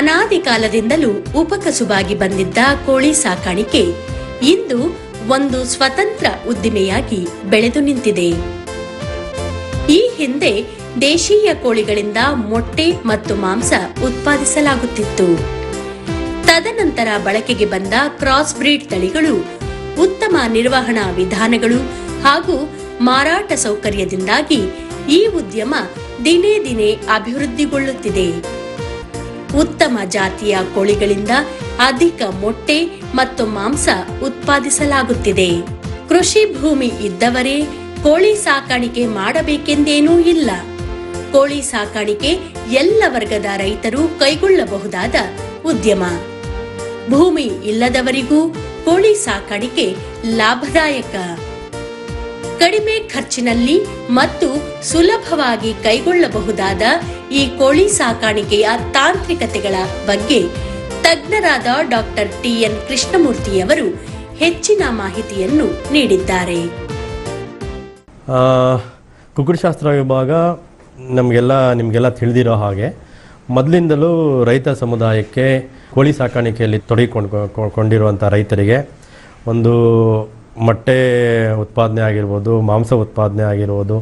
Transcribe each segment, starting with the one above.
ಕಾಲದಿಂದಲೂ ಉಪಕಸುಬಾಗಿ ಬಂದಿದ್ದ ಕೋಳಿ ಸಾಕಾಣಿಕೆ ಇಂದು ಒಂದು ಸ್ವತಂತ್ರ ಉದ್ದಿಮೆಯಾಗಿ ಬೆಳೆದು ನಿಂತಿದೆ. ಈ ಹಿಂದೆ ದೇಶೀಯ ಕೋಳಿಗಳಿಂದ ಮೊಟ್ಟೆ ಮತ್ತು ಮಾಂಸ ಉತ್ಪಾದಿಸಲಾಗುತ್ತಿತ್ತು. ತದನಂತರ ಬಳಕೆಗೆ ಬಂದ ಕ್ರಾಸ್ ಬ್ರೀಡ್ ತಳಿಗಳು, ಉತ್ತಮ ನಿರ್ವಹಣಾ ವಿಧಾನಗಳು ಹಾಗೂ ಮಾರಾಟ ಸೌಕರ್ಯದಿಂದಾಗಿ ಈ ಉದ್ಯಮ ದಿನೇ ದಿನೇ ಅಭಿವೃದ್ಧಿಗೊಳ್ಳುತ್ತಿದೆ. ಉತ್ತಮ ಜಾತಿಯ ಕೋಳಿಗಳಿಂದ ಅಧಿಕ ಮೊಟ್ಟೆ ಮತ್ತು ಮಾಂಸ ಉತ್ಪಾದಿಸಲಾಗುತ್ತಿದೆ. ಕೃಷಿ ಭೂಮಿ ಇದ್ದವರೇ ಕೋಳಿ ಸಾಕಾಣಿಕೆ ಮಾಡಬೇಕೆಂದೇನೂ ಇಲ್ಲ. ಕೋಳಿ ಸಾಕಾಣಿಕೆ ಎಲ್ಲ ವರ್ಗದ ರೈತರು ಕೈಗೊಳ್ಳಬಹುದಾದ ಉದ್ಯಮ. ಭೂಮಿ ಇಲ್ಲದವರಿಗೂ ಕೋಳಿ ಸಾಕಾಣಿಕೆ ಲಾಭದಾಯಕ. ಕಡಿಮೆ ಖರ್ಚಿನಲ್ಲಿ ಮತ್ತು ಸುಲಭವಾಗಿ ಕೈಗೊಳ್ಳಬಹುದಾದ ಈ ಕೋಳಿ ಸಾಕಾಣಿಕೆಯ ತಾಂತ್ರಿಕತೆಗಳ ಬಗ್ಗೆ ತಜ್ಞರಾದ ಡಾಕ್ಟರ್ ಟಿಎನ್ ಕೃಷ್ಣಮೂರ್ತಿಯವರು ಹೆಚ್ಚಿನ ಮಾಹಿತಿಯನ್ನು ನೀಡಿದ್ದಾರೆ. ಕುಕುಟಶಾಸ್ತ್ರ ವಿಭಾಗ ನಮಗೆಲ್ಲ, ನಿಮಗೆಲ್ಲ ತಿಳಿದಿರೋ ಹಾಗೆ ಮೊದಲಿಂದಲೂ ರೈತ ಸಮುದಾಯಕ್ಕೆ ಕೋಳಿ ಸಾಕಾಣಿಕೆಯಲ್ಲಿ ತೊಡಗಿಕೊಂಡು ಕೊಂಡಿರುವಂಥ ರೈತರಿಗೆ ಒಂದು ಮೊಟ್ಟೆ ಉತ್ಪಾದನೆ ಆಗಿರ್ಬೋದು, ಮಾಂಸ ಉತ್ಪಾದನೆ ಆಗಿರ್ಬೋದು,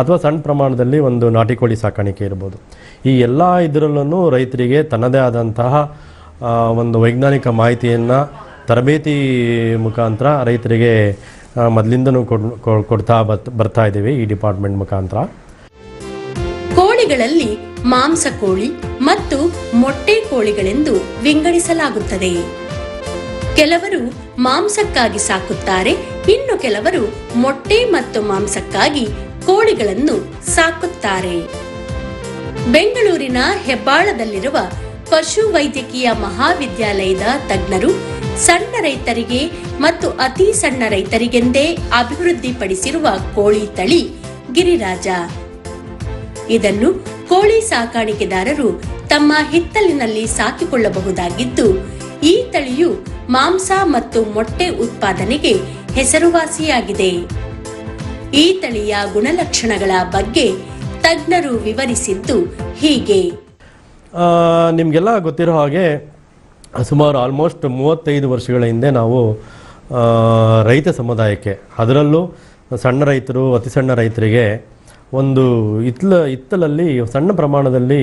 ಅಥವಾ ಸಣ್ಣ ಪ್ರಮಾಣದಲ್ಲಿ ಒಂದು ನಾಟಿ ಕೋಳಿ ಸಾಕಾಣಿಕೆ ಇರ್ಬೋದು. ಈ ಎಲ್ಲ ಇದರಲ್ಲೂ ರೈತರಿಗೆ ತನ್ನದೇ ಆದಂತಹ ಒಂದು ವೈಜ್ಞಾನಿಕ ಮಾಹಿತಿಯನ್ನು ತರಬೇತಿ ಮುಖಾಂತರ ರೈತರಿಗೆ ಮೊದಲಿಂದನೂ ಕೊಡ್ ಕೊಡ್ತಾ ಬರ್ತಾ ಇದ್ದೀವಿ ಈ ಡಿಪಾರ್ಟ್ಮೆಂಟ್ ಮುಖಾಂತರ. ಕೋಳಿಗಳಲ್ಲಿ ಮಾಂಸ ಕೋಳಿ ಮತ್ತು ಮೊಟ್ಟೆ ಕೋಳಿಗಳೆಂದು ವಿಂಗಡಿಸಲಾಗುತ್ತದೆ. ಕೆಲವರು ಮಾಂಸಕ್ಕಾಗಿ ಸಾಕುತ್ತಾರೆ. ಇನ್ನು ಕೆಲವರು ಮೊಟ್ಟೆ ಮತ್ತು ಮಾಂಸಕ್ಕಾಗಿ ಕೋಳಿಗಳನ್ನು ಸಾಕುತ್ತಾರೆ. ಬೆಂಗಳೂರಿನ ಹೆಬ್ಬಾಳದಲ್ಲಿರುವ ಪಶು ವೈದ್ಯಕೀಯ ಮಹಾವಿದ್ಯಾಲಯದ ತಜ್ಞರು ಸಣ್ಣ ರೈತರಿಗೆ ಮತ್ತು ಅತಿ ಸಣ್ಣ ರೈತರಿಗೆಂದೇ ಅಭಿವೃದ್ಧಿಪಡಿಸಿರುವ ಕೋಳಿ ತಳಿ ಗಿರಿರಾಜ. ಇದನ್ನು ಕೋಳಿ ಸಾಕಾಣಿಕೆದಾರರು ತಮ್ಮ ಹಿತ್ತಲಿನಲ್ಲಿ ಸಾಕಿಕೊಳ್ಳಬಹುದಾಗಿದ್ದು ಈ ತಳಿಯು ಮಾಂಸ ಮತ್ತು ಮೊಟ್ಟೆ ಉತ್ಪಾದನೆಗೆ ಹೆಸರುವಾಸಿಯಾಗಿದೆ. ಈ ತಳಿಯ ಗುಣಲಕ್ಷಣಗಳ ಬಗ್ಗೆ ತಜ್ಞರು ವಿವರಿಸಿದ್ದು ಹೀಗೆ. ನಿಮಗೆಲ್ಲ ಗೊತ್ತಿರೋ ಹಾಗೆ ಸುಮಾರು ಆಲ್ಮೋಸ್ಟ್ ಮೂವತ್ತೈದು ವರ್ಷಗಳ ಹಿಂದೆ ನಾವು ರೈತ ಸಮುದಾಯಕ್ಕೆ, ಅದರಲ್ಲೂ ಸಣ್ಣ ರೈತರು, ಅತಿ ಸಣ್ಣ ರೈತರಿಗೆ ಒಂದು ಇತ್ತಲ ಇತ್ತಲಲ್ಲಿ, ಸಣ್ಣ ಪ್ರಮಾಣದಲ್ಲಿ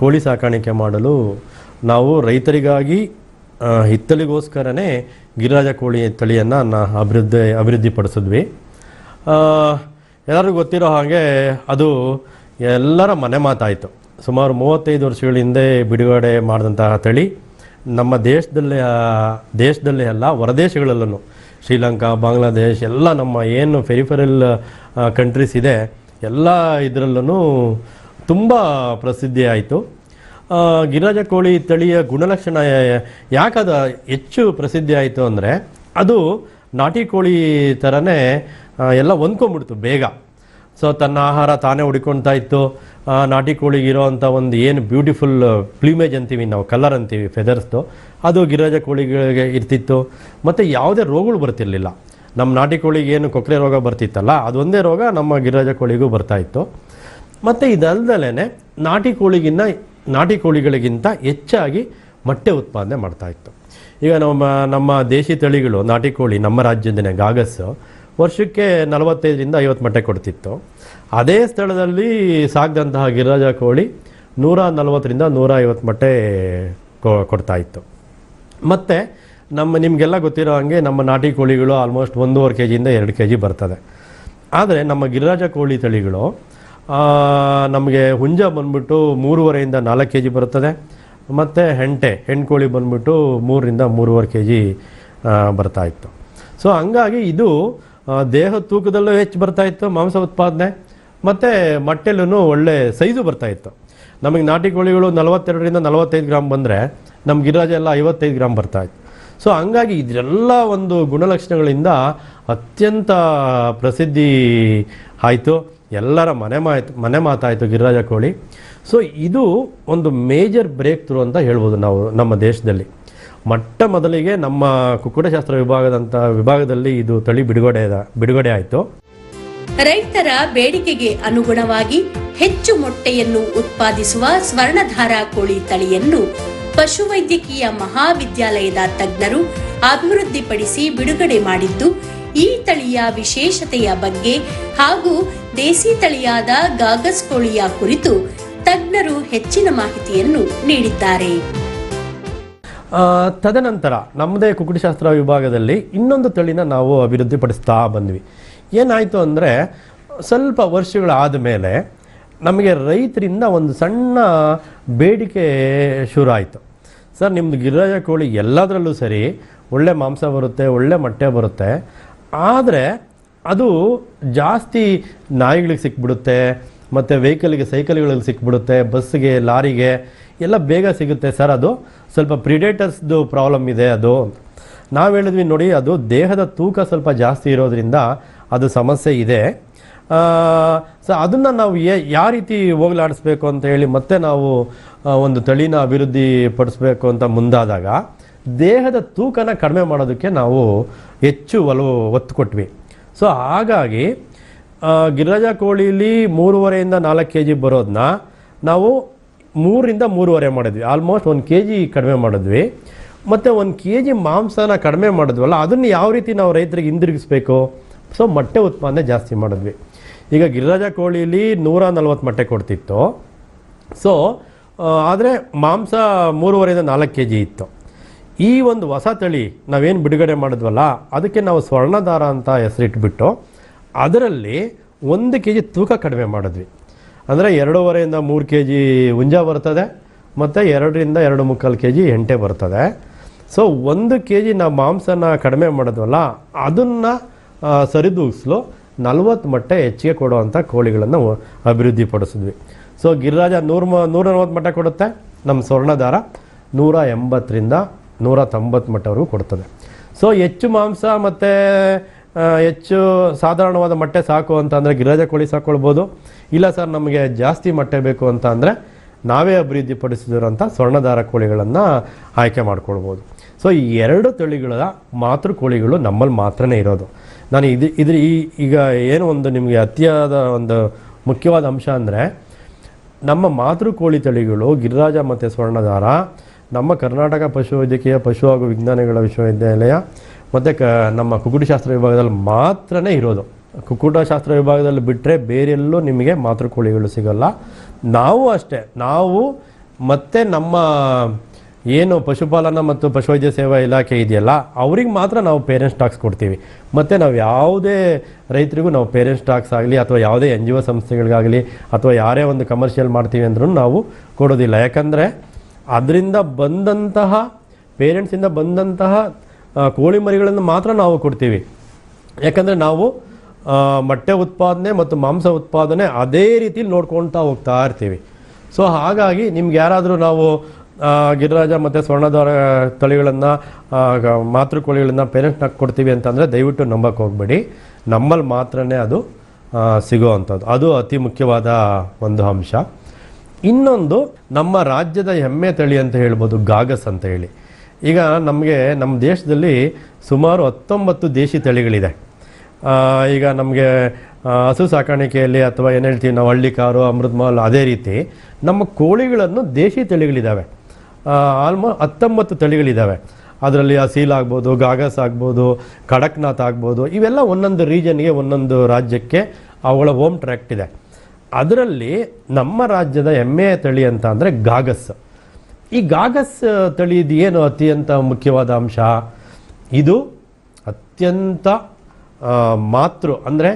ಕೋಳಿ ಸಾಕಾಣಿಕೆ ಮಾಡಲು ನಾವು ರೈತರಿಗಾಗಿ ಹಿತ್ತಲಿಗೋಸ್ಕರನೇ ಗಿರಿರಾಜ ಕೋಳಿ ತಳಿಯನ್ನು ನಾ ಅಭಿವೃದ್ಧಿ ಅಭಿವೃದ್ಧಿಪಡಿಸಿದ್ವಿ. ಎಲ್ಲರಿಗೂ ಗೊತ್ತಿರೋ ಹಾಗೆ ಅದು ಎಲ್ಲರ ಮನೆ ಮಾತಾಯಿತು. ಸುಮಾರು ಮೂವತ್ತೈದು ವರ್ಷಗಳ ಹಿಂದೆ ಬಿಡುಗಡೆ ಮಾಡಿದಂತಹ ತಳಿ. ನಮ್ಮ ದೇಶದಲ್ಲೇ ದೇಶದಲ್ಲೇ ಅಲ್ಲ ಹೊರದೇಶಗಳಲ್ಲೂ ಶ್ರೀಲಂಕಾ ಬಾಂಗ್ಲಾದೇಶ್ ಎಲ್ಲ ನಮ್ಮ ಏನು ಫೆರಿಫೆರಲ್ ಕಂಟ್ರೀಸ್ ಇದೆ ಎಲ್ಲ ಇದರಲ್ಲೂ ತುಂಬ ಪ್ರಸಿದ್ಧಿ ಆಯಿತು ಆ, ಗಿರಿರಾಜ ಕೋಳಿ ತಳಿಯ ಗುಣಲಕ್ಷಣ ಯಾಕದ ಹೆಚ್ಚು ಪ್ರಸಿದ್ಧಿ ಆಯಿತು ಅಂದರೆ ಅದು ನಾಟಿ ಕೋಳಿ ಥರನೇ ಎಲ್ಲ ಹೊಂದ್ಕೊಂಡ್ಬಿಡ್ತು ಬೇಗ. ಸೊ, ತನ್ನ ಆಹಾರ ತಾನೇ ಹುಡ್ಕೊಳ್ತಾ ಇತ್ತು. ನಾಟಿ ಕೋಳಿಗೆ ಇರೋವಂಥ ಒಂದು ಏನು ಬ್ಯೂಟಿಫುಲ್ ಪ್ಲೀಮೇಜ್ ಅಂತೀವಿ ನಾವು ಕಲರ್ ಅಂತೀವಿ ಫೆದರ್ಸ್ದು ಅದು ಗಿರಿರಾಜ ಕೋಳಿಗಳಿಗೆ ಇರ್ತಿತ್ತು. ಮತ್ತು ಯಾವುದೇ ರೋಗಗಳು ಬರ್ತಿರಲಿಲ್ಲ. ನಮ್ಮ ನಾಟಿ ಕೋಳಿಗೆ ಏನು ಕೊಕ್ಕರೆ ರೋಗ ಬರ್ತಿತ್ತಲ್ಲ, ಅದೊಂದೇ ರೋಗ ನಮ್ಮ ಗಿರಿರಾಜ ಕೋಳಿಗೂ ಬರ್ತಾಯಿತ್ತು ಮತ್ತು ಇದಲ್ದಲೇ ನಾಟಿ ಕೋಳಿಗಿನ್ನ ನಾಟಿ ಕೋಳಿಗಳಿಗಿಂತ ಹೆಚ್ಚಾಗಿ ಮೊಟ್ಟೆ ಉತ್ಪಾದನೆ ಮಾಡ್ತಾ ಇತ್ತು. ಈಗ ನಮ್ಮ ನಮ್ಮ ದೇಶಿ ತಳಿಗಳು ನಾಟಿ ಕೋಳಿ ನಮ್ಮ ರಾಜ್ಯದನೇ ಗಾಗಸ್ಸು ವರ್ಷಕ್ಕೆ ನಲವತ್ತೈದರಿಂದ ಐವತ್ತು ಮೊಟ್ಟೆ ಕೊಡ್ತಿತ್ತು. ಅದೇ ಸ್ಥಳದಲ್ಲಿ ಸಾಕಿದಂತಹ ಗಿರಿರಾಜ ಕೋಳಿ ನೂರ ನಲವತ್ತರಿಂದ ನೂರ ಐವತ್ತು ಮೊಟ್ಟೆ ಕೊಡ್ತಾ ಇತ್ತು. ಮತ್ತು ನಮ್ಮ, ನಿಮಗೆಲ್ಲ ಗೊತ್ತಿರೋ ಹಾಗೆ ನಮ್ಮ ನಾಟಿ ಕೋಳಿಗಳು ಆಲ್ಮೋಸ್ಟ್ ಒಂದೂವರೆ ಕೆ ಜಿಯಿಂದ ಎರಡು ಕೆ ಜಿ ಬರ್ತದೆ. ಆದರೆ ನಮ್ಮ ಗಿರಿರಾಜ ಕೋಳಿ ತಳಿಗಳು ನಮಗೆ ಹುಂಜ ಬಂದ್ಬಿಟ್ಟು ಮೂರುವರೆಯಿಂದ ನಾಲ್ಕು ಕೆ ಜಿ ಬರುತ್ತದೆ. ಮತ್ತು ಹೆಂಟೆ ಹೆಣ್ಣು ಕೋಳಿ ಬಂದ್ಬಿಟ್ಟು ಮೂರರಿಂದ ಮೂರುವರೆ ಕೆ ಜಿ ಬರ್ತಾ ಇತ್ತು. ಸೊ ಹಂಗಾಗಿ ಇದು ದೇಹ ತೂಕದಲ್ಲೂ ಹೆಚ್ಚು ಬರ್ತಾಯಿತ್ತು ಮಾಂಸ ಉತ್ಪಾದನೆ. ಮತ್ತು ಮೊಟ್ಟೆಲೂ ಒಳ್ಳೆ ಸೈಜು ಬರ್ತಾಯಿತ್ತು ನಮಗೆ ನಾಟಿ ಕೋಳಿಗಳು ನಲವತ್ತೆರಡರಿಂದ ನಲವತ್ತೈದು ಗ್ರಾಮ್ ಬಂದರೆ ನಮ್ಮ ಗಿರಾಜ ಎಲ್ಲ ಐವತ್ತೈದು ಗ್ರಾಮ್ ಬರ್ತಾ ಇತ್ತು. ಸೊ ಹಂಗಾಗಿ ಇದೆಲ್ಲ ಒಂದು ಗುಣಲಕ್ಷಣಗಳಿಂದ ಅತ್ಯಂತ ಪ್ರಸಿದ್ಧಿ ಆಯಿತು, ಎಲ್ಲರ ಮನೆ ಮಾತು ಮನೆ ಮಾತಾಯಿತು ಗಿರಿರಾಜ ಕೋಳಿ. ಸೊ ಇದು ಒಂದು ಮೇಜರ್ ಬ್ರೇಕ್ ಥ್ರೂ ಅಂತ ಹೇಳ್ಬೋದು ನಾವು, ನಮ್ಮ ದೇಶದಲ್ಲಿ. ಮೊಟ್ಟ ಮೊದಲಿಗೆ ನಮ್ಮ ಕುಕ್ಕುಟಶಾಸ್ತ್ರ ವಿಭಾಗದಂಥ ವಿಭಾಗದಲ್ಲಿ ಇದು ತಳಿ ಬಿಡುಗಡೆ ಬಿಡುಗಡೆ ಆಯಿತು. ರೈತರ ಬೇಡಿಕೆಗೆ ಅನುಗುಣವಾಗಿ ಹೆಚ್ಚು ಮೊಟ್ಟೆಯನ್ನು ಉತ್ಪಾದಿಸುವ ಸ್ವರ್ಣಧಾರ ಕೋಳಿ ತಳಿಯನ್ನು ಪಶುವೈದ್ಯಕೀಯ ಮಹಾವಿದ್ಯಾಲಯದ ತಜ್ಞರು ಅಭಿವೃದ್ಧಿಪಡಿಸಿ ಬಿಡುಗಡೆ ಮಾಡಿದ್ದು ಈ ತಳಿಯ ವಿಶೇಷತೆಯ ಬಗ್ಗೆ ಹಾಗೂ ದೇಸಿ ತಳಿಯಾದ ಗಾಗಸ್ ಕೋಳಿಯ ಕುರಿತು ತಜ್ಞರು ಹೆಚ್ಚಿನ ಮಾಹಿತಿಯನ್ನು ನೀಡಿದ್ದಾರೆ. ತದನಂತರ ನಮ್ಮದೇ ಕುಕುಟಶಾಸ್ತ್ರ ವಿಭಾಗದಲ್ಲಿ ಇನ್ನೊಂದು ತಳಿನ ನಾವು ಅಭಿವೃದ್ಧಿಪಡಿಸ್ತಾ ಬಂದ್ವಿ. ಏನಾಯಿತು ಅಂದರೆ ಸ್ವಲ್ಪ ವರ್ಷಗಳಾದ ಮೇಲೆ ನಮಗೆ ರೈತರಿಂದ ಒಂದು ಸಣ್ಣ ಬೇಡಿಕೆ ಶುರು ಆಯಿತು ಸರ್ ನಿಮ್ಮದು ಗಿರಿರಾಜ ಕೋಳಿ ಎಲ್ಲದರಲ್ಲೂ ಸರಿ, ಒಳ್ಳೆ ಮಾಂಸ ಬರುತ್ತೆ, ಒಳ್ಳೆ ಮೊಟ್ಟೆ ಬರುತ್ತೆ ಆದರೆ ಅದು ಜಾಸ್ತಿ ನಾಯಿಗಳಿಗೆ ಸಿಕ್ಬಿಡುತ್ತೆ, ಮತ್ತು ವೆಹಿಕಲ್ಗೆ, ಸೈಕಲ್ಗಳಿಗೆ ಸಿಕ್ಬಿಡುತ್ತೆ ಬಸ್ಸಿಗೆ ಲಾರಿಗೆ, ಎಲ್ಲ ಬೇಗ ಸಿಗುತ್ತೆ ಸರ್ ಅದು. ಸ್ವಲ್ಪ ಪ್ರಿಡೇಟರ್ಸ್ದು ಪ್ರಾಬ್ಲಮ್ ಇದೆ ಅದು. ನಾವು ಹೇಳಿದ್ವಿ ನೋಡಿ, ಅದು ದೇಹದ ತೂಕ ಸ್ವಲ್ಪ ಜಾಸ್ತಿ ಇರೋದ್ರಿಂದ ಅದು ಸಮಸ್ಯೆ ಇದೆ. ಸೊ ಅದನ್ನು ನಾವು ಯಾವ ರೀತಿ ಹೋಗಲಾಡಿಸ್ಬೇಕು ಅಂತ ಹೇಳಿ ಮತ್ತೆ ನಾವು ಒಂದು ತಳಿನ ಅಭಿವೃದ್ಧಿ ಪಡಿಸ್ಬೇಕು ಅಂತ ಮುಂದಾದಾಗ ದೇಹದ ತೂಕನ ಕಡಿಮೆ ಮಾಡೋದಕ್ಕೆ ನಾವು ಹೆಚ್ಚು ಒಲವು ಒತ್ತು ಕೊಟ್ವಿ ಸೊ ಹಾಗಾಗಿ ಗಿರಿರಾಜ ಕೋಳಿಲಿ ಮೂರುವರೆಯಿಂದ ನಾಲ್ಕು ಕೆ ಜಿ ಬರೋದನ್ನ ನಾವು ಮೂರಿಂದ ಮೂರುವರೆ ಮಾಡಿದ್ವಿ. ಆಲ್ಮೋಸ್ಟ್ ಒಂದು ಕೆ ಜಿ ಕಡಿಮೆ ಮಾಡಿದ್ವಿ. ಮತ್ತು ಒಂದು ಕೆ ಜಿ ಮಾಂಸನ ಕಡಿಮೆ ಮಾಡಿದ್ವಲ್ಲ, ಅದನ್ನು ಯಾವ ರೀತಿ ನಾವು ರೈತರಿಗೆ ಹಿಂದಿರುಗಿಸ್ಬೇಕು? ಸೊ ಮೊಟ್ಟೆ ಉತ್ಪಾದನೆ ಜಾಸ್ತಿ ಮಾಡಿದ್ವಿ. ಈಗ ಗಿರಿರಾಜ ಕೋಳಿಲಿ ನೂರ ನಲ್ವತ್ತು ಮೊಟ್ಟೆ ಕೊಡ್ತಿತ್ತು. ಸೊ ಆದರೆ ಮಾಂಸ ಮೂರುವರೆಯಿಂದ ನಾಲ್ಕು ಕೆ ಜಿ ಇತ್ತು. ಈ ಒಂದು ಹೊಸ ತಳಿ ನಾವೇನು ಬಿಡುಗಡೆ ಮಾಡಿದ್ವಲ್ಲ, ಅದಕ್ಕೆ ನಾವು ಸ್ವರ್ಣದಾರ ಅಂತ ಹೆಸರಿಟ್ಬಿಟ್ಟು ಅದರಲ್ಲಿ ಒಂದು ಕೆ ಜಿ ತೂಕ ಕಡಿಮೆ ಮಾಡಿದ್ವಿ. ಅಂದರೆ ಎರಡೂವರೆಯಿಂದ ಮೂರು ಕೆ ಜಿ ಹುಂಜ ಬರ್ತದೆ, ಮತ್ತು ಎರಡರಿಂದ ಎರಡು ಮುಕ್ಕಾಲು ಕೆ ಜಿ ಎಂಟೆ ಬರ್ತದೆ. ಸೊ ಒಂದು ಕೆ ಜಿ ನಾವು ಮಾಂಸನ ಕಡಿಮೆ ಮಾಡಿದ್ವಲ್ಲ, ಅದನ್ನು ಸರಿದೂಗಿಸಲು ನಲ್ವತ್ತು ಮೊಟ್ಟೆ ಹೆಚ್ಚಿಗೆ ಕೊಡುವಂಥ ಕೋಳಿಗಳನ್ನು ಅಭಿವೃದ್ಧಿ ಪಡಿಸಿದ್ವಿ ಸೊ ಗಿರಿರಾಜ ನೂರು ನೂರ ನಲ್ವತ್ತು ಮೊಟ್ಟೆ ಕೊಡುತ್ತೆ ನಮ್ಮ ಸ್ವರ್ಣದಾರ, ನೂರ ಎಂಬತ್ತರಿಂದ ನೂರ ತೊಂಬತ್ತು ಮಟ್ಟವರೆಗೂ ಕೊಡ್ತದೆ. ಸೊ ಹೆಚ್ಚು ಮಾಂಸ ಮತ್ತು ಹೆಚ್ಚು ಸಾಧಾರಣವಾದ ಮೊಟ್ಟೆ ಸಾಕು ಅಂತ ಅಂದರೆ ಗಿರಿರಾಜ ಕೋಳಿ ಸಾಕೊಳ್ಬೋದು. ಇಲ್ಲ ಸರ್, ನಮಗೆ ಜಾಸ್ತಿ ಮೊಟ್ಟೆ ಬೇಕು ಅಂತ ಅಂದರೆ ನಾವೇ ಅಭಿವೃದ್ಧಿಪಡಿಸಿದಿರೋಂಥ ಸ್ವರ್ಣದಾರ ಕೋಳಿಗಳನ್ನು ಆಯ್ಕೆ ಮಾಡ್ಕೊಳ್ಬೋದು. ಸೊ ಈ ಎರಡು ತಳಿಗಳ ಮಾತೃ ಕೋಳಿಗಳು ನಮ್ಮಲ್ಲಿ ಮಾತ್ರನೇ ಇರೋದು. ನಾನು ಇದು, ಇದ್ರ, ಈ, ಈಗ ಏನು ಒಂದು ನಿಮಗೆ ಅತಿಯಾದ ಒಂದು ಮುಖ್ಯವಾದ ಅಂಶ ಅಂದರೆ ನಮ್ಮ ಮಾತೃ ಕೋಳಿ ತಳಿಗಳು ಗಿರಿರಾಜ ಮತ್ತು ಸ್ವರ್ಣದಾರ ನಮ್ಮ ಕರ್ನಾಟಕ ಪಶುವೈದ್ಯಕೀಯ ಪಶು ಹಾಗೂ ವಿಜ್ಞಾನಗಳ ವಿಶ್ವವಿದ್ಯಾಲಯ, ಮತ್ತು ಕ, ನಮ್ಮ ಕುಕ್ಕುಟಶಾಸ್ತ್ರ ವಿಭಾಗದಲ್ಲಿ ಮಾತ್ರನೇ ಇರೋದು. ಕುಕ್ಕುಟಶಾಸ್ತ್ರ ವಿಭಾಗದಲ್ಲಿ ಬಿಟ್ಟರೆ ಬೇರೆಲ್ಲೂ ನಿಮಗೆ ಮಾತೃ ಕೋಳಿಗಳು ಸಿಗಲ್ಲ. ನಾವು ಅಷ್ಟೇ. ನಾವು ಮತ್ತೆ ನಮ್ಮ ಏನು ಪಶುಪಾಲನಾ ಮತ್ತು ಪಶುವೈದ್ಯ ಸೇವಾ ಇಲಾಖೆ ಇದೆಯಲ್ಲ, ಅವ್ರಿಗೆ ಮಾತ್ರ ನಾವು ಪೇರೆಂಟ್ಸ್ ಟಾಕ್ಸ್ ಕೊಡ್ತೀವಿ. ಮತ್ತು ನಾವು ಯಾವುದೇ ರೈತರಿಗೂ ನಾವು ಪೇರೆಂಟ್ಸ್ ಟಾಕ್ಸ್ ಆಗಲಿ ಅಥವಾ ಯಾವುದೇ ಎನ್ ಜಿ ಒ ಸಂಸ್ಥೆಗಳಿಗಾಗಲಿ ಅಥವಾ ಯಾರೇ ಒಂದು ಕಮರ್ಷಿಯಲ್ ಮಾಡ್ತೀವಿ ಅಂದ್ರೂ ನಾವು ಕೊಡೋದಿಲ್ಲ. ಯಾಕಂದರೆ ಅದರಿಂದ ಬಂದಂತಹ ಪೇರೆಂಟ್ಸಿಂದ ಬಂದಂತಹ ಕೋಳಿ ಮರಿಗಳನ್ನು ಮಾತ್ರ ನಾವು ಕೊಡ್ತೀವಿ. ಯಾಕಂದರೆ ನಾವು ಮೊಟ್ಟೆ ಉತ್ಪಾದನೆ ಮತ್ತು ಮಾಂಸ ಉತ್ಪಾದನೆ ಅದೇ ರೀತಿಲಿ ನೋಡ್ಕೊಳ್ತಾ ಹೋಗ್ತಾ ಇರ್ತೀವಿ. ಸೊ ಹಾಗಾಗಿ ನಿಮ್ಗೆ ಯಾರಾದರೂ ನಾವು ಗಿರಿರಾಜ ಮತ್ತು ಸ್ವರ್ಣದ ತಳಿಗಳನ್ನು ಮಾತೃ ಕೋಳಿಗಳನ್ನು ಪೇರೆಂಟ್ಸ್ನ ಕೊಡ್ತೀವಿ ಅಂತಂದರೆ ದಯವಿಟ್ಟು ನಂಬಕ್ಕೆ ಹೋಗಬೇಡಿ. ನಮ್ಮಲ್ಲಿ ಮಾತ್ರನೇ ಅದು ಸಿಗೋ ಅಂಥದ್ದು. ಅದು ಅತಿ ಮುಖ್ಯವಾದ ಒಂದು ಅಂಶ. ಇನ್ನೊಂದು ನಮ್ಮ ರಾಜ್ಯದ ಹೆಮ್ಮೆ ತಳಿ ಅಂತ ಹೇಳ್ಬೋದು ಗಾಗಸ್ ಅಂತ ಹೇಳಿ. ಈಗ ನಮಗೆ ನಮ್ಮ ದೇಶದಲ್ಲಿ ಸುಮಾರು ಹತ್ತೊಂಬತ್ತು ದೇಶಿ ತಳಿಗಳಿದೆ. ಈಗ ನಮಗೆ ಹಸು ಸಾಕಾಣಿಕೆಯಲ್ಲಿ ಅಥವಾ ಏನು ಹೇಳ್ತೀವಿ ನಾವು ಹಳ್ಳಿಕಾರು ಅಮೃತಮಹಲ್ ಅದೇ ರೀತಿ ನಮ್ಮ ಕೋಳಿಗಳನ್ನು ದೇಶಿ ತಳಿಗಳಿದ್ದಾವೆ ಆಲ್ಮೋ ಹತ್ತೊಂಬತ್ತು ತಳಿಗಳಿದ್ದಾವೆ ಅದರಲ್ಲಿ ಅಸೀಲ್ ಆಗ್ಬೋದು, ಗಾಗಸ್ ಆಗ್ಬೋದು, ಕಡಕ್ನಾಥ್ ಆಗ್ಬೋದು, ಇವೆಲ್ಲ ಒಂದೊಂದು ರೀಜನ್ಗೆ ಒಂದೊಂದು ರಾಜ್ಯಕ್ಕೆ ಅವುಗಳ ಹೋಮ್ ಟ್ರ್ಯಾಕ್ಟ್ ಇದೆ. ಅದರಲ್ಲಿ ನಮ್ಮ ರಾಜ್ಯದ ಹೆಮ್ಮೆಯ ತಳಿ ಅಂತ ಅಂದರೆ ಗಾಗಸ್. ಈ ಗಾಗಸ್ ತಳಿದು ಏನು ಅತ್ಯಂತ ಮುಖ್ಯವಾದ ಅಂಶ? ಇದು ಅತ್ಯಂತ ಮಾತೃ ಅಂದರೆ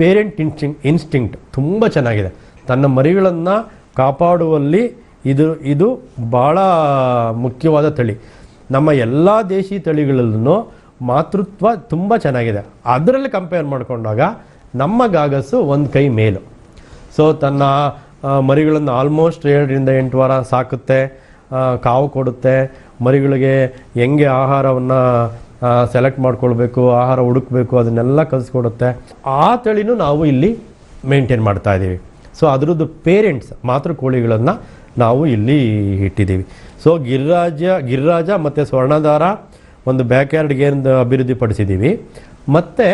ಪೇರೆಂಟ್ ಇನ್ಸ್ಟಿಂಗ್ ಇನ್ಸ್ಟಿಂಕ್ಟ್ ತುಂಬ ಚೆನ್ನಾಗಿದೆ. ತನ್ನ ಮರಿಗಳನ್ನು ಕಾಪಾಡುವಲ್ಲಿ ಇದು ಇದು ಭಾಳ ಮುಖ್ಯವಾದ ತಳಿ. ನಮ್ಮ ಎಲ್ಲ ದೇಶಿ ತಳಿಗಳಲ್ಲೂ ಮಾತೃತ್ವ ತುಂಬ ಚೆನ್ನಾಗಿದೆ. ಅದರಲ್ಲಿ ಕಂಪೇರ್ ಮಾಡಿಕೊಂಡಾಗ ನಮ್ಮ ಗಾಗಸ್ಸು ಒಂದು ಕೈ ಮೇಲು. ಸೊ ತನ್ನ ಮರಿಗಳನ್ನು ಆಲ್ಮೋಸ್ಟ್ ಏಳರಿಂದ ಎಂಟು ವಾರ ಸಾಕುತ್ತೆ ಕಾವು ಕೊಡುತ್ತೆ. ಮರಿಗಳಿಗೆ ಹೆಂಗೆ ಆಹಾರವನ್ನು ಸೆಲೆಕ್ಟ್ ಮಾಡ್ಕೊಳ್ಬೇಕು, ಆಹಾರ ಹುಡುಕ್ಬೇಕು, ಅದನ್ನೆಲ್ಲ ಕಲಿಸ್ಕೊಡುತ್ತೆ. ಆ ತಳಿನೂ ನಾವು ಇಲ್ಲಿ ಮೇಂಟೈನ್ ಮಾಡ್ತಾ ಇದ್ದೀವಿ. ಸೊ ಅದರದ್ದು ಪೇರೆಂಟ್ಸ್ ಮಾತೃ ಕೋಳಿಗಳನ್ನು ನಾವು ಇಲ್ಲಿ ಇಟ್ಟಿದ್ದೀವಿ. ಸೊ ಗಿರಿರಾಜ ಗಿರಿರಾಜ ಮತ್ತು ಸ್ವರ್ಣಧಾರ ಒಂದು ಬ್ಯಾಕ್ಯಾರ್ಡ್ಗೆ ಅಭಿವೃದ್ಧಿಪಡಿಸಿದ್ದೀವಿ. ಅಭಿವೃದ್ಧಿ ಪಡಿಸಿದ್ದೀವಿ ಮತ್ತು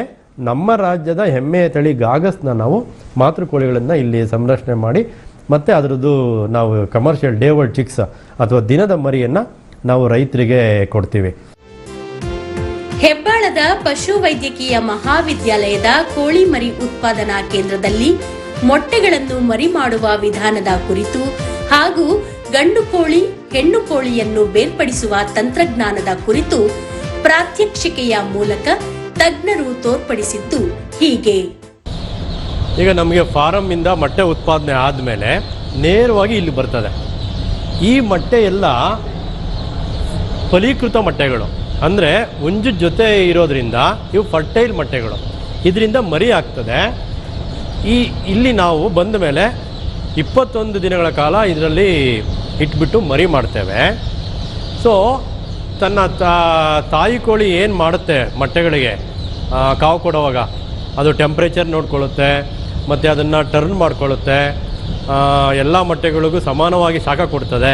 ನಮ್ಮ ರಾಜ್ಯದ ಹೆಮ್ಮೆಯ ತಳಿ ಗಾಗಸ್ನ ನಾವು ಮಾತೃ ಕೋಳಿಗಳನ್ನು ಇಲ್ಲಿ ಸಂರಕ್ಷಣೆ ಮಾಡಿ, ಮತ್ತು ಅದರದ್ದು ನಾವು ಕಮರ್ಷಿಯಲ್ ಡೇವರ್ಡ್ ಚಿಕ್ಸ್ ಅಥವಾ ದಿನದ ಮರಿಯನ್ನು ನಾವು ರೈತರಿಗೆ ಕೊಡ್ತೀವಿ. ಹೆಬ್ಬಾಳದ ಪಶು ವೈದ್ಯಕೀಯ ಮಹಾವಿದ್ಯಾಲಯದ ಕೋಳಿ ಮರಿ ಉತ್ಪಾದನಾ ಕೇಂದ್ರದಲ್ಲಿ ಮೊಟ್ಟೆಗಳನ್ನು ಮರಿ ಮಾಡುವ ವಿಧಾನದ ಕುರಿತು ಹಾಗೂ ಗಂಡು ಕೋಳಿ, ಹೆಣ್ಣು ಕೋಳಿಯನ್ನು ಬೇರ್ಪಡಿಸುವ ತಂತ್ರಜ್ಞಾನದ ಕುರಿತು ಪ್ರಾತ್ಯಕ್ಷಿಕೆಯ ಮೂಲಕ ತಜ್ಞರು ತೋರ್ಪಡಿಸಿದ್ದು ಹೀಗೆ. ಈಗ ನಮಗೆ ಫಾರಮ್ಮಿಂದ ಮೊಟ್ಟೆ ಉತ್ಪಾದನೆ ಆದಮೇಲೆ ನೇರವಾಗಿ ಇಲ್ಲಿ ಬರ್ತದೆ. ಈ ಮೊಟ್ಟೆ ಎಲ್ಲ ಫಲೀಕೃತ ಮೊಟ್ಟೆಗಳು. ಅಂದರೆ ಹುಂಜು ಜೊತೆ ಇರೋದ್ರಿಂದ ಇವು ಫರ್ಟೈಲ್ ಮೊಟ್ಟೆಗಳು. ಇದರಿಂದ ಮರಿ ಆಗ್ತದೆ. ಈ ಇಲ್ಲಿ ನಾವು ಬಂದ ಮೇಲೆ ಇಪ್ಪತ್ತೊಂದು ದಿನಗಳ ಕಾಲ ಇದರಲ್ಲಿ ಇಟ್ಬಿಟ್ಟು ಮರಿ ಮಾಡ್ತೇವೆ. ಸೊ ತನ್ನ ತಾಯಿ ಕೋಳಿ ಏನು ಮಾಡುತ್ತೆ ಮೊಟ್ಟೆಗಳಿಗೆ? ಕಾವು ಕೊಡುವಾಗ ಅದು ಟೆಂಪ್ರೇಚರ್ ನೋಡ್ಕೊಳ್ಳುತ್ತೆ, ಮತ್ತು ಅದನ್ನು ಟರ್ನ್ ಮಾಡ್ಕೊಳ್ಳುತ್ತೆ. ಎಲ್ಲ ಮೊಟ್ಟೆಗಳಿಗೂ ಸಮಾನವಾಗಿ ಶಾಖ ಕೊಡ್ತದೆ.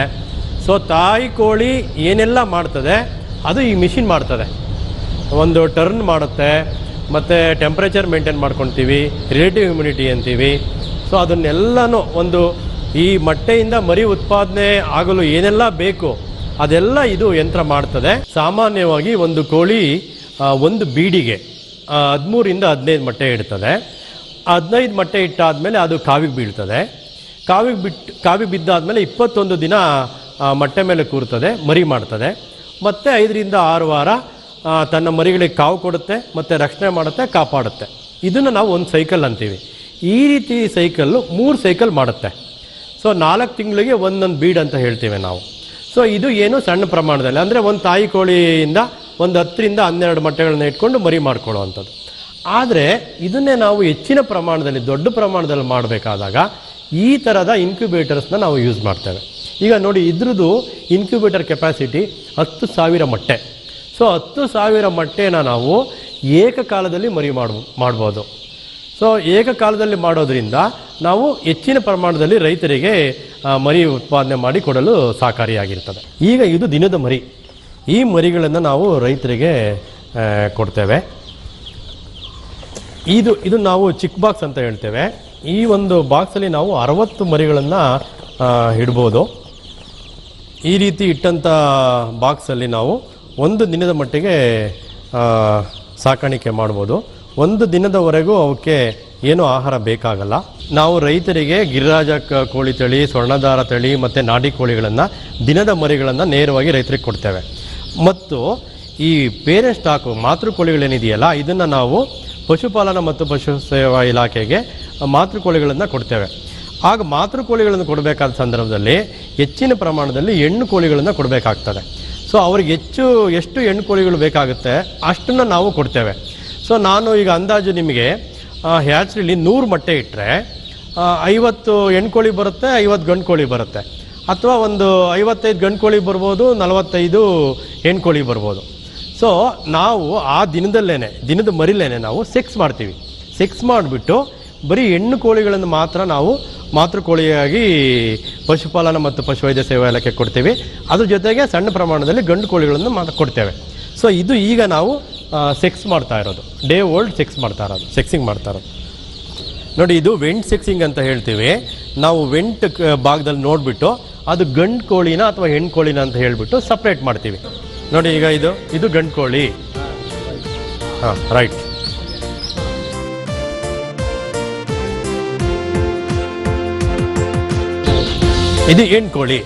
ಸೊ ತಾಯಿ ಕೋಳಿ ಏನೆಲ್ಲ ಮಾಡ್ತದೆ, ಅದು ಈ ಮಿಷಿನ್ ಮಾಡ್ತದೆ. ಒಂದು ಟರ್ನ್ ಮಾಡುತ್ತೆ, ಮತ್ತು ಟೆಂಪ್ರೇಚರ್ ಮೇಂಟೈನ್ ಮಾಡ್ಕೊತೀವಿ ರಿಲೇಟಿವ್ ಇಮ್ಯುನಿಟಿ ಅಂತೀವಿ. ಸೊ ಅದನ್ನೆಲ್ಲನೂ ಒಂದು ಈ ಮೊಟ್ಟೆಯಿಂದ ಮರಿ ಉತ್ಪಾದನೆ ಆಗಲು ಏನೆಲ್ಲ ಬೇಕು, ಅದೆಲ್ಲ ಇದು ಯಂತ್ರ ಮಾಡ್ತದೆ. ಸಾಮಾನ್ಯವಾಗಿ ಒಂದು ಕೋಳಿ ಒಂದು ಬೀಡಿಗೆ. ಹದಿಮೂರಿಂದ ಹದಿನೈದು ಮೊಟ್ಟೆ ಇಡ್ತದೆ. ಹದಿನೈದು ಮೊಟ್ಟೆ ಇಟ್ಟಾದಮೇಲೆ ಅದು ಕಾವಿಗೆ ಬೀಳ್ತದೆ. ಕಾವಿಗೆ ಬಿಟ್ಟು ಕಾವಿಗೆ ಬಿದ್ದಾದಮೇಲೆ ಇಪ್ಪತ್ತೊಂದು ದಿನ ಮೊಟ್ಟೆ ಮೇಲೆ ಕೂರ್ತದೆ, ಮರಿ ಮಾಡ್ತದೆ. ಮತ್ತೆ ಐದರಿಂದ ಆರು ವಾರ ತನ್ನ ಮರಿಗಳಿಗೆ ಕಾವು ಕೊಡುತ್ತೆ, ಮತ್ತು ರಕ್ಷಣೆ ಮಾಡುತ್ತೆ, ಕಾಪಾಡುತ್ತೆ. ಇದನ್ನು ನಾವು ಒಂದು ಸೈಕಲ್ ಅಂತೀವಿ. ಈ ರೀತಿ ಸೈಕಲ್ಲು ಮೂರು ಸೈಕಲ್ ಮಾಡುತ್ತೆ. ಸೊ ನಾಲ್ಕು ತಿಂಗಳಿಗೆ ಒಂದೊಂದು ಬೀಡ್ ಅಂತ ಹೇಳ್ತೀವಿ ನಾವು. ಸೊ ಇದು ಏನು ಸಣ್ಣ ಪ್ರಮಾಣದಲ್ಲಿ. ಅಂದರೆ ಒಂದು ತಾಯಿ ಕೋಳಿಯಿಂದ ಒಂದು ಹತ್ತರಿಂದ ಹನ್ನೆರಡು ಮೊಟ್ಟೆಗಳನ್ನ ಇಟ್ಕೊಂಡು ಮರಿ ಮಾಡ್ಕೊಳ್ಳುವಂಥದ್ದು. ಆದರೆ ಇದನ್ನೇ ನಾವು ಹೆಚ್ಚಿನ ಪ್ರಮಾಣದಲ್ಲಿ, ದೊಡ್ಡ ಪ್ರಮಾಣದಲ್ಲಿ ಮಾಡಬೇಕಾದಾಗ ಈ ಥರದ ಇನ್ಕ್ಯುಬೇಟರ್ಸ್ನ ನಾವು ಯೂಸ್ ಮಾಡ್ತೇವೆ. ಈಗ ನೋಡಿ, ಇದ್ರದ್ದು ಇನ್ಕ್ಯುಬೇಟರ್ ಕೆಪಾಸಿಟಿ ಹತ್ತು ಸಾವಿರ ಮೊಟ್ಟೆ. ಸೊ ಹತ್ತು ಸಾವಿರ ಮೊಟ್ಟೆನ ನಾವು ಏಕಕಾಲದಲ್ಲಿ ಮರಿ ಮಾಡ ಮಾಡ್ಬೋದು. ಸೊ ಏಕಕಾಲದಲ್ಲಿ ಮಾಡೋದ್ರಿಂದ ನಾವು ಹೆಚ್ಚಿನ ಪ್ರಮಾಣದಲ್ಲಿ ರೈತರಿಗೆ ಮರಿ ಉತ್ಪಾದನೆ ಮಾಡಿ ಕೊಡಲು ಸಹಕಾರಿಯಾಗಿರ್ತದೆ ಈಗ ಇದು ದಿನದ ಮರಿ. ಈ ಮರಿಗಳನ್ನು ನಾವು ರೈತರಿಗೆ ಕೊಡ್ತೇವೆ. ಇದು ಇದು ನಾವು ಚಿಕ್ ಬಾಕ್ಸ್ ಅಂತ ಹೇಳ್ತೇವೆ. ಈ ಒಂದು ಬಾಕ್ಸಲ್ಲಿ ನಾವು ಅರವತ್ತು ಮರಿಗಳನ್ನು ಇಡ್ಬೋದು. ಈ ರೀತಿ ಇಟ್ಟಂಥ ಬಾಕ್ಸಲ್ಲಿ ನಾವು ಒಂದು ದಿನದ ಮಟ್ಟಿಗೆ ಸಾಕಾಣಿಕೆ ಮಾಡ್ಬೋದು. ಒಂದು ದಿನದವರೆಗೂ ಅವಕ್ಕೆ ಏನು ಆಹಾರ ಬೇಕಾಗಲ್ಲ. ನಾವು ರೈತರಿಗೆ ಗಿರಿರಾಜ ಕೋಳಿ ತಳಿ, ಸ್ವರ್ಣದಾರ ತಳಿ ಮತ್ತು ನಾಡಿ ಕೋಳಿಗಳನ್ನು ದಿನದ ಮರಿಗಳನ್ನು ನೇರವಾಗಿ ರೈತರಿಗೆ ಕೊಡ್ತೇವೆ. ಮತ್ತು ಈ ಬೇರೆ ಸ್ಟಾಕು ಮಾತೃ ಕೋಳಿಗಳೇನಿದೆಯಲ್ಲ, ಇದನ್ನು ನಾವು ಪಶುಪಾಲನಾ ಮತ್ತು ಪಶು ಸೇವಾ ಇಲಾಖೆಗೆ ಮಾತೃ ಕೋಳಿಗಳನ್ನು ಕೊಡ್ತೇವೆ. ಆಗ ಮಾತೃ ಕೋಳಿಗಳನ್ನು ಕೊಡಬೇಕಾದ ಸಂದರ್ಭದಲ್ಲಿ ಹೆಚ್ಚಿನ ಪ್ರಮಾಣದಲ್ಲಿ ಹೆಣ್ಣು ಕೋಳಿಗಳನ್ನು ಕೊಡಬೇಕಾಗ್ತದೆ. ಸೊ, ಅವ್ರಿಗೆ ಹೆಚ್ಚು, ಎಷ್ಟು ಹೆಣ್ಣು ಕೋಳಿಗಳು ಬೇಕಾಗುತ್ತೆ ಅಷ್ಟನ್ನು ನಾವು ಕೊಡ್ತೇವೆ. ಸೊ, ನಾನು ಈಗ ಅಂದಾಜು ನಿಮಗೆ ಹ್ಯಾಚ್ರಿಲಿ ನೂರು ಮೊಟ್ಟೆ ಇಟ್ಟರೆ ಐವತ್ತು ಹೆಣ್ಣು ಕೋಳಿ ಬರುತ್ತೆ, ಐವತ್ತು ಗಂಡು ಕೋಳಿ ಬರುತ್ತೆ. ಅಥವಾ ಒಂದು ಐವತ್ತೈದು ಗಂಡು ಕೋಳಿ ಬರ್ಬೋದು, ನಲವತ್ತೈದು ಹೆಣ್ಣು ಕೋಳಿ ಬರ್ಬೋದು. ಸೊ ನಾವು ಆ ದಿನದಲ್ಲೇ ದಿನದ ಮರಿಲೇನೆ ನಾವು ಸೆಕ್ಸ್ ಮಾಡ್ತೀವಿ. ಸೆಕ್ಸ್ ಮಾಡಿಬಿಟ್ಟು ಬರೀ ಹೆಣ್ಣು ಕೋಳಿಗಳನ್ನು ಮಾತ್ರ ನಾವು ಮಾತೃ ಕೋಳಿಯಾಗಿ ಪಶುಪಾಲನೆ ಮತ್ತು ಪಶುವೈದ್ಯ ಸೇವಾ ಇಲಾಖೆ ಕೊಡ್ತೀವಿ. ಅದ್ರ ಜೊತೆಗೆ ಸಣ್ಣ ಪ್ರಮಾಣದಲ್ಲಿ ಗಂಡು ಕೋಳಿಗಳನ್ನು ಮಾತ್ರ ಕೊಡ್ತೇವೆ. ಸೊ ಇದು ಈಗ ನಾವು ಸೆಕ್ಸ್ ಮಾಡ್ತಾ ಇರೋದು. ಡೇ ಓಲ್ಡ್ ಸೆಕ್ಸ್ ಮಾಡ್ತಾ ಇರೋದು. ಸೆಕ್ಸಿಂಗ್ ಮಾಡ್ತಾ ಇರೋದು. ನೋಡಿ, ಇದು ವೆಂಟ್ ಸೆಕ್ಸಿಂಗ್ ಅಂತ ಹೇಳ್ತೀವಿ. ನಾವು ವೆಂಟ್ ಭಾಗದಲ್ಲಿ ನೋಡಿಬಿಟ್ಟು ಅದು ಗಂಡು ಕೋಳಿನ ಅಥವಾ ಹೆಣ್ಣು ಕೋಳಿನ ಅಂತ ಹೇಳಿಬಿಟ್ಟು ಸಪ್ರೇಟ್ ಮಾಡ್ತೀವಿ. ನೋಡಿ ಈಗ ಇದು ಇದು ಗಂಡು ಕೋಳಿ. ಹಾಂ ರೈಟ್ ಇದು ಹೆಣ್ಣು ಕೋಳಿ.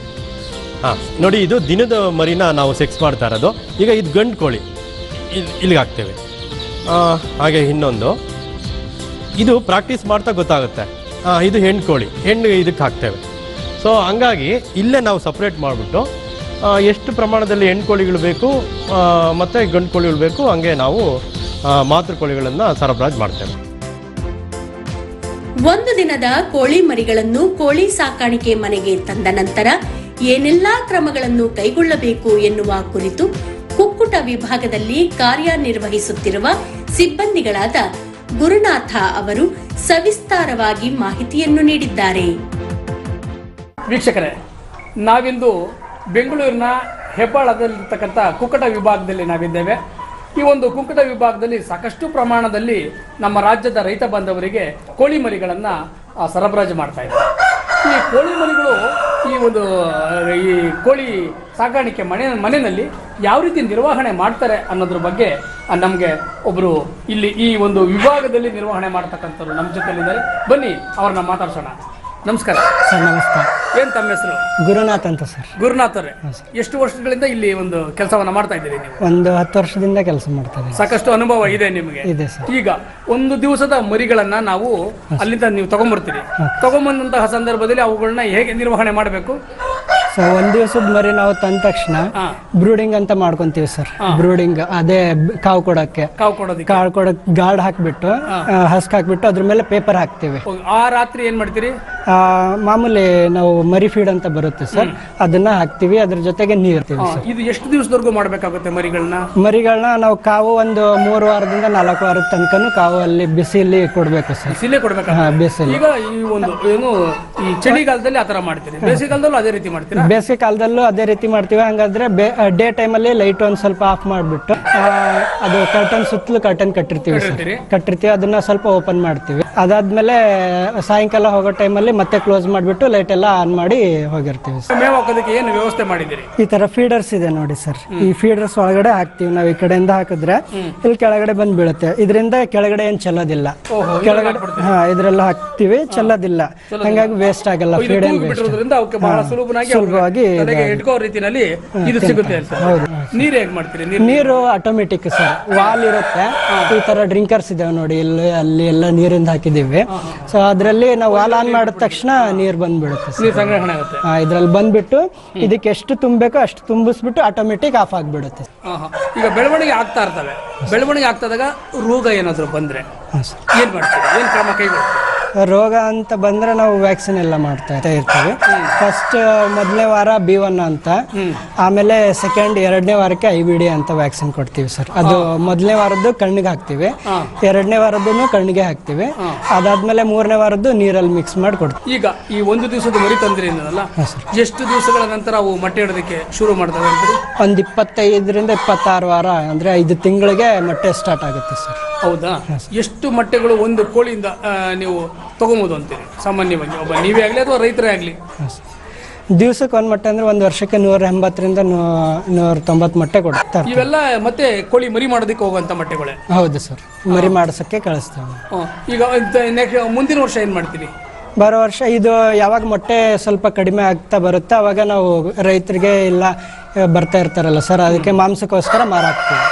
ಹಾಂ, ನೋಡಿ, ಇದು ದಿನದ ಮರಿನ ನಾವು ಸೆಕ್ಸ್ ಮಾಡ್ತಾ ಇರೋದು. ಈಗ ಇದು ಗಂಡು ಕೋಳಿ. ಇಲ್ಲಿ ಇಲ್ಲಿಗೆ ಹಾಕ್ತೇವೆ ಹಾಗೆ ಇನ್ನೊಂದು. ಇದು ಪ್ರಾಕ್ಟೀಸ್ ಮಾಡ್ತಾ ಗೊತ್ತಾಗುತ್ತೆ. ಇದು ಹೆಣ್ಣು ಕೋಳಿ ಹೆಣ್ಣು ಇದಕ್ಕೆ ಹಾಕ್ತೇವೆ. ಸೊ ಹಂಗಾಗಿ ಇಲ್ಲೇ ನಾವು ಸಪ್ರೇಟ್ ಮಾಡಿಬಿಟ್ಟು ಎಷ್ಟು ಪ್ರಮಾಣದಲ್ಲಿ ಹೆಣ್ಣು ಕೋಳಿಗಳು ಬೇಕು ಮತ್ತು ಗಂಡು ಕೋಳಿಗಳು ಬೇಕು, ಹಂಗೆ ನಾವು ಮಾತೃ ಕೋಳಿಗಳನ್ನು ಸರಬರಾಜು ಮಾಡ್ತೇವೆ. ಒಂದು ದಿನದ ಕೋಳಿ ಮರಿಗಳನ್ನು ಕೋಳಿ ಸಾಕಾಣಿಕೆ ಮನೆಗೆ ತಂದ ನಂತರ ಏನೆಲ್ಲಾ ಕ್ರಮಗಳನ್ನು ಕೈಗೊಳ್ಳಬೇಕು ಎನ್ನುವ ಕುರಿತು ಕುಕ್ಕುಟ ವಿಭಾಗದಲ್ಲಿ ಕಾರ್ಯನಿರ್ವಹಿಸುತ್ತಿರುವ ಸಿಬ್ಬಂದಿಗಳಾದ ಗುರುನಾಥ ಅವರು ಸವಿಸ್ತಾರವಾಗಿ ಮಾಹಿತಿಯನ್ನು ನೀಡಿದ್ದಾರೆ. ವೀಕ್ಷಕರೇ, ನಾವಿಂದು ಬೆಂಗಳೂರಿನ ಹೆಬ್ಬಾಳದಲ್ಲಿರ್ತಕ್ಕಂಥ ಕುಕ್ಕಟ ವಿಭಾಗದಲ್ಲಿ ನಾವಿದ್ದೇವೆ. ಈ ಒಂದು ಕುಕ್ಕಟ ವಿಭಾಗದಲ್ಲಿ ಸಾಕಷ್ಟು ಪ್ರಮಾಣದಲ್ಲಿ ನಮ್ಮ ರಾಜ್ಯದ ರೈತ ಬಾಂಧವರಿಗೆ ಕೋಳಿ ಮರಿಗಳನ್ನು ಸರಬರಾಜು ಮಾಡ್ತಾ ಇದ್ದಾರೆ. ಈ ಕೋಳಿ ಮರಿಗಳು ಈ ಒಂದು ಈ ಕೋಳಿ ಸಾಕಾಣಿಕೆ ಮನೆ, ಮನೆಯಲ್ಲಿ ಯಾವ ರೀತಿ ನಿರ್ವಹಣೆ ಮಾಡ್ತಾರೆ ಅನ್ನೋದ್ರ ಬಗ್ಗೆ ನಮಗೆ ಒಬ್ಬರು ಇಲ್ಲಿ ಈ ಒಂದು ವಿಭಾಗದಲ್ಲಿ ನಿರ್ವಹಣೆ ಮಾಡ್ತಕ್ಕಂಥವ್ರು ನಮ್ಮ ಜೊತೆಲಿದ್ದಾರೆ. ಬನ್ನಿ, ಅವ್ರನ್ನ ಮಾತಾಡ್ಸೋಣ. ನಮಸ್ಕಾರ. ಸರ್ ನಮಸ್ಕಾರ. ಏನ್ ತಮ್ಮ ಹೆಸರು? ಗುರುನಾಥ್ ಅಂತ ಸರ್. ಗುರುನಾಥ್ ಅವರೇ. ಎಷ್ಟು ವರ್ಷಗಳಿಂದ ಇಲ್ಲಿ ಒಂದು ಕೆಲಸವನ್ನ ಮಾಡ್ತಾ ಇದ್ದೀರಿ ನೀವು? ಒಂದು ಹತ್ತು ವರ್ಷದಿಂದ ಕೆಲಸ ಮಾಡ್ತಾ ಸಾಕಷ್ಟು ಅನುಭವ ಇದೆ ನಿಮಗೆ. ಇದೆ ಸರ್. ಈಗ ಒಂದು ದಿವಸದ ಮರಿಗಳನ್ನ ನಾವು ಅಲ್ಲಿಂದ ನೀವು ತಗೊಂಡ್ಬರ್ತೀರಿ ತಗೊಂಬಂದಂತಹ ಸಂದರ್ಭದಲ್ಲಿ ಅವುಗಳನ್ನ ಹೇಗೆ ನಿರ್ವಹಣೆ ಮಾಡಬೇಕು? ಸೊ ಒಂದ್ ದಿವಸದ ಮರಿ ನಾವು ತಂದ ತಕ್ಷಣ. ಬ್ರೂಡಿಂಗ್ ಅಂತ ಮಾಡ್ಕೊಂತೀವಿ ಸರ್ ಬ್ರೂಡಿಂಗ್ ಅದೇ ಕಾವು ಕೊಡಕ್ಕೆ. ಕಾವು ಕೊಡೋದಕ್ಕೆ. ಕಾಳು ಕೊಡಕ್ ಗಾರ್ಡ್ ಹಾಕ್ಬಿಟ್ಟು ಹಸ್ಕ್ ಹಾಕ್ಬಿಟ್ಟು ಅದ್ರ ಮೇಲೆ ಪೇಪರ್ ಹಾಕ್ತೀವಿ. ಆ ರಾತ್ರಿ ಏನ್ ಮಾಡ್ತೀರಿ? ಆ, ಮಾಮೂಲಿ ನಾವು ಮರಿ ಫೀಡ್ ಅಂತ ಬರುತ್ತೆ ಸರ್ ಅದನ್ನ ಹಾಕ್ತಿವಿ ಅದ್ರ ಜೊತೆಗೆ ನೀರ್ ಇರ್ತೀವಿ ಇದು ಎಷ್ಟು ದಿವಸದವರೆಗೂ ಮಾಡ್ಬೇಕಾಗುತ್ತೆ ಮರಿಗಳನ್ನ? ಮರಿಗಳನ್ನ ನಾವು ಕಾವು ಒಂದು ಮೂರು ವಾರದಿಂದ ನಾಲ್ಕು ವಾರದ ತನಕನೂ ಕಾವು ಅಲ್ಲಿ ಬಿಸಿಲಿ ಕೊಡ್ಬೇಕು ಸರ್ ಬಿಸಿಲೇ ಕೊಡ್ಬೇಕಾಗುತ್ತೆ. ಹಾ ಬಿಸಿಲಿ ಈಗ ಈ ಒಂದು ಏನು ಈ ಚಳಿಗಾಲದಲ್ಲಿ ಆತರ ಮಾಡ್ತೀರಿ. ಬೇಸಿಗೆಗಾಲದಲ್ಲೂ ಅದೇ ರೀತಿ ಮಾಡ್ತೀರಾ? ಬೇಸಿಗೆ ಕಾಲದಲ್ಲೂ ಅದೇ ರೀತಿ ಮಾಡ್ತೀವಿ. ಹಂಗಾದ್ರೆ ಡೇ ಟೈಮಲ್ಲಿ ಲೈಟ್ ಒಂದು ಸ್ವಲ್ಪ ಆಫ್ ಮಾಡಿಬಿಟ್ಟು ಅದು ಕರ್ಟನ್ ಸುತ್ತಲೂ ಕರ್ಟನ್ ಕಟ್ಟಿರ್ತೀವಿ ಸರ್. ಕಟ್ಟಿರ್ತೀವಿ ಅದನ್ನ ಸ್ವಲ್ಪ ಓಪನ್ ಮಾಡ್ತೀವಿ. ಅದಾದ್ಮೇಲೆ ಸಾಯಂಕಾಲ ಹೋಗೋ ಟೈಮಲ್ಲಿ ಮತ್ತೆ ಕ್ಲೋಸ್ ಮಾಡಿಬಿಟ್ಟು ಲೈಟ್ ಎಲ್ಲ ಆನ್ ಮಾಡಿ ಹೋಗಿರ್ತೀವಿ ಸರ್. ಮೇವು ಹಾಕೋದಕ್ಕೆ ಏನು ವ್ಯವಸ್ಥೆ ಮಾಡಿದ್ದೀರಿ? ಈ ತರ ಫೀಡರ್ಸ್ ಇದೆ ನೋಡಿ ಸರ್. ಈ ಫೀಡರ್ಸ್ ಒಳಗಡೆ ಹಾಕ್ತಿವಿ ನಾವು ಈ ಕಡೆಯಿಂದ ಹಾಕಿದ್ರೆ. ಇಲ್ಲಿ ಕೆಳಗಡೆ ಬಂದ್ ಬೀಳುತ್ತೆ ಇದರಿಂದ ಕೆಳಗಡೆ ಏನ್ ಚೆಲ್ಲೋದಿಲ್ಲ. ಕೆಳಗಡೆ ಹಾ ಇದ್ರೆಲ್ಲ ಹಾಕ್ತಿವಿ ಚೆಲ್ಲೋದಿಲ್ಲ. ಹಂಗಾಗಿ ವೇಸ್ಟ್ ಆಗಲ್ಲ ಫೀಡ್ ಏನ್ ಸುಲಭವಾಗಿ ಇಟ್ಕೋ ರೀತಿಯಲ್ಲಿ ಇದು ಸಿಗುತ್ತೆ ಸರ್ ನೀರು ಹೇಗ್ ಮಾಡ್ತೀರಿ? ನೀರು ಆಟೋಮೆಟಿಕ್ ಸರ್. ವಾಲ್ ಇರುತ್ತೆ. ಈ ತರ ಡ್ರಿಂಕರ್ಸ್ ಇದಾವೆ ನೋಡಿ. ಇಲ್ಲಿ ಅಲ್ಲಿ ಎಲ್ಲ ನೀರಿಂದ ಹಾಕಿದೀವಿ ಸೊ ಅದ್ರಲ್ಲಿ ನಾವು ವಾಲ್ ಆನ್ ಮಾಡಿದ ತಕ್ಷಣ ನೀರ್ ಬಂದ್ಬಿಡುತ್ತೆ ನೀರು ಸಂಗ್ರಹಣೆ ಆಗುತ್ತೆ. ಇದ್ರಲ್ಲಿ ಬಂದ್ಬಿಟ್ಟು ಇದಕ್ಕೆ ಎಷ್ಟು ತುಂಬಬೇಕೋ ಅಷ್ಟು ತುಂಬಿಸ್ಬಿಟ್ಟು ಆಟೋಮೆಟಿಕ್ ಆಫ್ ಆಗ್ಬಿಡುತ್ತೆ. ಈಗ ಬೆಳವಣಿಗೆ ಆಗ್ತಾ ಇರ್ತವೆ. ಬೆಳವಣಿಗೆ ಆಗ್ತದಾಗ ರೋಗ ಏನಾದ್ರು ಬಂದ್ರೆ ಏನ್ ಮಾಡ್ತೀವಿ ಏನ್ ಕ್ರಮ ಕೈಗೊಳ್ತೀರಿ? ರೋಗ ಅಂತ ಬಂದ್ರೆ ನಾವು ವ್ಯಾಕ್ಸಿನ್ ಎಲ್ಲ ಮಾಡ್ತಾ ಇರ್ತೀವಿ. ಫಸ್ಟ್ ಮೊದಲನೇ ವಾರ ಬಿ ಒನ್ ಅಂತ. ಆಮೇಲೆ ಸೆಕೆಂಡ್ ಎರಡನೇ ವಾರಕ್ಕೆ ಐ ಬಿ ಡಿ ಅಂತ ವ್ಯಾಕ್ಸಿನ್ ಕೊಡ್ತೀವಿ ಸರ್ ಅದು ಮೊದಲನೇ ವಾರದ್ದು ಕಣ್ಣಿಗೆ ಹಾಕ್ತಿವಿ. ಎರಡನೇ ವಾರದ್ದು ಕಣ್ಣಿಗೆ ಹಾಕ್ತಿವಿ. ಅದಾದ್ಮೇಲೆ ಮೂರನೇ ವಾರದ್ದು ನೀರಲ್ಲಿ ಮಿಕ್ಸ್ ಮಾಡಿ ಕೊಡ್ತೀವಿ. ಈಗ ಈ ಒಂದು ದಿವಸದ ಮರಿ ತಂದ್ರಿ ಎಷ್ಟು ದಿವಸಗಳ ನಂತರ ಅವು ಮೊಟ್ಟೆ ಇಡೋದಕ್ಕೆ ಶುರು ಮಾಡ್ತವೆ ಒಂದು ಇಪ್ಪತ್ತೈದರಿಂದ ಇಪ್ಪತ್ತಾರು ವಾರ ಅಂದ್ರೆ ಐದು ತಿಂಗಳಿಗೆ ಮೊಟ್ಟೆ ಸ್ಟಾರ್ಟ್ ಆಗುತ್ತೆ ಸರ್ ಹೌದಾ? ಎಷ್ಟು ಮೊಟ್ಟೆಗಳು ಒಂದು ಕೋಳಿಯಿಂದ ನೀವು ತಗೊಬೋದು ಅಂತೀರಿ ಸಾಮಾನ್ಯವಾಗಿ ಒಬ್ಬ ನೀವೇ ಆಗಲಿ ಅಥವಾ ರೈತರೇ ಆಗಲಿ? ದಿವ್ಸಕ್ಕೆ ಒಂದು ಮೊಟ್ಟೆ ಅಂದ್ರೆ ಒಂದು ವರ್ಷಕ್ಕೆ ನೂರ ಎಂಬತ್ತರಿಂದ ನೂರ ತೊಂಬತ್ತು ಮೊಟ್ಟೆ ಕೊಡ್ತಾರೆ. ಇವೆಲ್ಲ ಮತ್ತೆ ಕೋಳಿ ಮರಿ ಮಾಡೋದಕ್ಕೆ ಹೋಗುವಂಥ ಮೊಟ್ಟೆಗಳೇ? ಹೌದು ಸರ್. ಮರಿ ಮಾಡಿಸೋಕ್ಕೆ ಕಳಿಸ್ತೇವೆ. ಈಗ ನೆಕ್ಸ್ಟ್ ಮುಂದಿನ ವರ್ಷ ಏನು ಮಾಡ್ತೀರಿ? ಬರೋ ವರ್ಷ ಇದು ಯಾವಾಗ ಮೊಟ್ಟೆ ಸ್ವಲ್ಪ ಕಡಿಮೆ ಆಗ್ತಾ ಬರುತ್ತೆ ಅವಾಗ ನಾವು ರೈತರಿಗೆ ಇಲ್ಲ ಬರ್ತಾ ಇರ್ತಾರಲ್ಲ ಸರ್ ಅದಕ್ಕೆ ಮಾಂಸಕ್ಕೋಸ್ಕರ ಮಾರಾಕ್ತೀವಿ.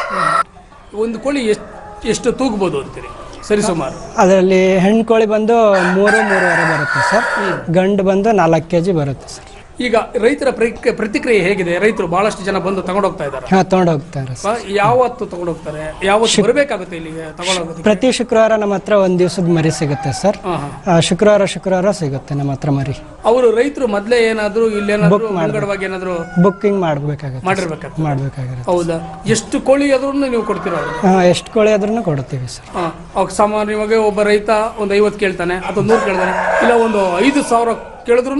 ಒಂದು ಕೋಳಿ ಎಷ್ಟು ಎಷ್ಟು ತೂಗ್ಬೋದು ಅಂತೀರಿ? ಸರಿ ಸುಮಾರು. ಅದರಲ್ಲಿ ಹೆಣ್ಣು ಕೋಳಿ ಬಂದು ಮೂರು ಮೂರುವರೆ ಬರುತ್ತೆ ಸರ್. ಗಂಡು ಬಂದು ನಾಲ್ಕು ಕೆ ಜಿ ಬರುತ್ತೆ ಸರ್. ಈಗ ರೈತರ ಪ್ರತಿಕ್- ಪ್ರತಿಕ್ರಿಯೆ ಹೇಗಿದೆ? ರೈತರು ಬಹಳಷ್ಟು ಜನ ಬಂದು ತಗೊಂಡೋಗ್ತಾ ಇದ್ದಾರೆ. ಹಾಂ ತೊಗೊಂಡು ಹೋಗ್ತಾರೆ ಸರ್ ಯಾವತ್ತು ತಗೊಂಡೋಗ್ತಾರೆ? ಯಾವತ್ತು ಬರಬೇಕಾಗುತ್ತೆ ಇಲ್ಲಿಗೆ ತಗೊಂಡೋಗೋದಕ್ಕೆ ಪ್ರತಿ ಶುಕ್ರವಾರ ನಮ್ಮ ಹತ್ರ ಒಂದು ದಿವಸದ ಮರಿ ಸಿಗುತ್ತೆ ಸರ್. ಆ, ಶುಕ್ರವಾರ ಶುಕ್ರವಾರ ಸಿಗುತ್ತೆ ನಮ್ಮ ಹತ್ರ ಮರಿ. ಅವರು ರೈತರು ಮೊದಲೇ ಏನಾದ್ರು ಇಲ್ಲೇನಾದ್ರು ಮುಂಗಡವಾಗಿ ಏನಾದ್ರು ಬುಕ್ಕಿಂಗ್ ಮಾಡಬೇಕಾಗುತ್ತೆ ಮಾಡಿರ್ಬೇಕಾಗುತ್ತೆ ಮಾಡಬೇಕಾಗಿರುತ್ತೆ ಹೌದಾ? ಎಷ್ಟು ಕೋಳಿ ಆದ್ರೂ ನೀವು ಕೊಡ್ತೀರಾ ಅವ್ರಿಗೆ? ಹಾಂ ಎಷ್ಟು ಕೋಳಿ ಆದ್ರೂ ಕೊಡ್ತೀವಿ ಸರ್. ಹಾ, ಅವಾಗ ಸಾಮಾನ್ಯವಾಗಿ ಒಬ್ಬ ರೈತ ಒಂದು ಐವತ್ತು ಕೇಳ್ತಾನೆ ಅಥವಾ ನೂರು ಕೇಳ್ತಾನೆ ಇಲ್ಲ ಒಂದು ಐದು ಸಾವಿರ ಕೇಳಿದ್ರು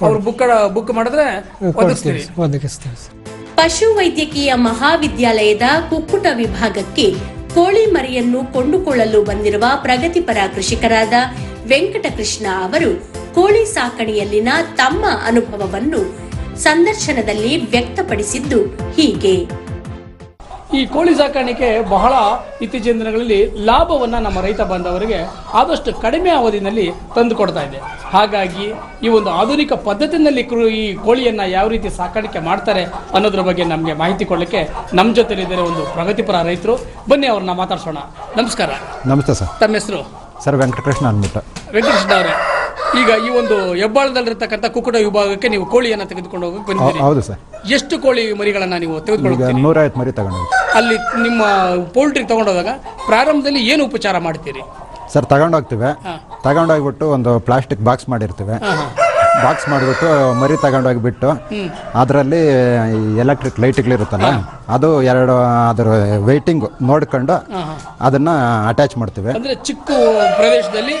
ಅವ್ರು ಬುಕ್ ಬುಕ್ ಮಾಡಿದ್ರೆ ಒದಗಿಸ್ತೀವಿ. ಪಶು ವೈದ್ಯಕೀಯ ಮಹಾವಿದ್ಯಾಲಯದ ಕುಕ್ಕುಟ ವಿಭಾಗಕ್ಕೆ ಕೋಳಿ ಮರಿಯನ್ನು ಕೊಂಡುಕೊಳ್ಳಲು ಬಂದಿರುವ ಪ್ರಗತಿಪರ ಕೃಷಿಕರಾದ ವೆಂಕಟಕೃಷ್ಣ ಅವರು ಕೋಳಿ ಸಾಕಣೆಯಲ್ಲಿನ ತಮ್ಮ ಅನುಭವವನ್ನು ಸಂದರ್ಶನದಲ್ಲಿ ವ್ಯಕ್ತಪಡಿಸಿದ್ದು ಹೀಗೆ. ಈ ಕೋಳಿ ಸಾಕಾಣಿಕೆ ಬಹಳ ಇತ್ತೀಚಿನ ದಿನಗಳಲ್ಲಿ ಲಾಭವನ್ನ ನಮ್ಮ ರೈತ ಬಾಂಧವರಿಗೆ ಆದಷ್ಟು ಕಡಿಮೆ ಅವಧಿನಲ್ಲಿ ತಂದು ಕೊಡ್ತಾ ಇದೆ. ಹಾಗಾಗಿ ಈ ಒಂದು ಆಧುನಿಕ ಪದ್ಧತಿನಲ್ಲಿ ಕೃ- ಈ ಕೋಳಿಯನ್ನ ಯಾವ ರೀತಿ ಸಾಕಾಣಿಕೆ ಮಾಡ್ತಾರೆ ಅನ್ನೋದ್ರ ಬಗ್ಗೆ ನಮಗೆ ಮಾಹಿತಿ ಕೊಡಲಿಕ್ಕೆ ನಮ್ಮ ಜೊತೆಲಿದ್ದಾರೆ ಒಂದು ಪ್ರಗತಿಪರ ರೈತರು. ಬನ್ನಿ ಅವ್ರನ್ನ ಮಾತಾಡ್ಸೋಣ. ನಮಸ್ಕಾರ. ನಮಸ್ತೆ ಸರ್. ತಮ್ಮ ಹೆಸರು? ಸರ್ ವೆಂಕಟಕೃಷ್ಣ ಅಂದ್ಬಿಟ್ಟು. ವೆಂಕಟಕೃಷ್ಣ ಅವರೇ ಈಗ ಈ ಒಂದು ಹೆಬ್ಬಾಳದಲ್ಲಿರ್ತಕ್ಕಂಥ ಕುಕ್ಕುಟ ವಿಭಾಗಕ್ಕೆ ನೀವು ಕೋಳಿಯನ್ನು ತೆಗೆದುಕೊಂಡು ಹೋಗಕ್ಕೆ ಬಂದಿದ್ದೀರಿ ಹೌದು ಸರ್. ಎಷ್ಟು ಕೋಳಿ ಮರಿಗಳನ್ನ ನೀವು ಈಗ ನೂರೈವತ್ತು ಮರಿ ತಗೊಂಡು ಅಲ್ಲಿ ನಿಮ್ಮ ಪೋಲ್ಟ್ರಿ ತಗೊಂಡೋದಾಗ ಪ್ರಾರಂಭದಲ್ಲಿ ಏನು ಉಪಚಾರ ಮಾಡ್ತೀರಿ? ಸರ್ ತಗೊಂಡೋಗ್ತೀವಿ. ತಗೊಂಡೋಗ್ಬಿಟ್ಟು ಒಂದು ಪ್ಲಾಸ್ಟಿಕ್ ಬಾಕ್ಸ್ ಮಾಡಿರ್ತೀವಿ. ಬಾಕ್ಸ್ ಮಾಡಿಬಿಟ್ಟು ಮರಿ ತಗೊಂಡೋಗ್ಬಿಟ್ಟು ಅದರಲ್ಲಿ ಎಲೆಕ್ಟ್ರಿಕ್ ಲೈಟ್ಗಳಿರುತ್ತಲ್ಲ ಅದು ಎರಡು ಅದರ ವೆಯ್ಟಿಂಗ್ ನೋಡ್ಕೊಂಡು ಅದನ್ನ ಅಟ್ಯಾಚ್ ಮಾಡ್ತೀವಿ. ಅಂದ್ರೆ ಚಿಕ್ಕ ಪ್ರದೇಶದಲ್ಲಿ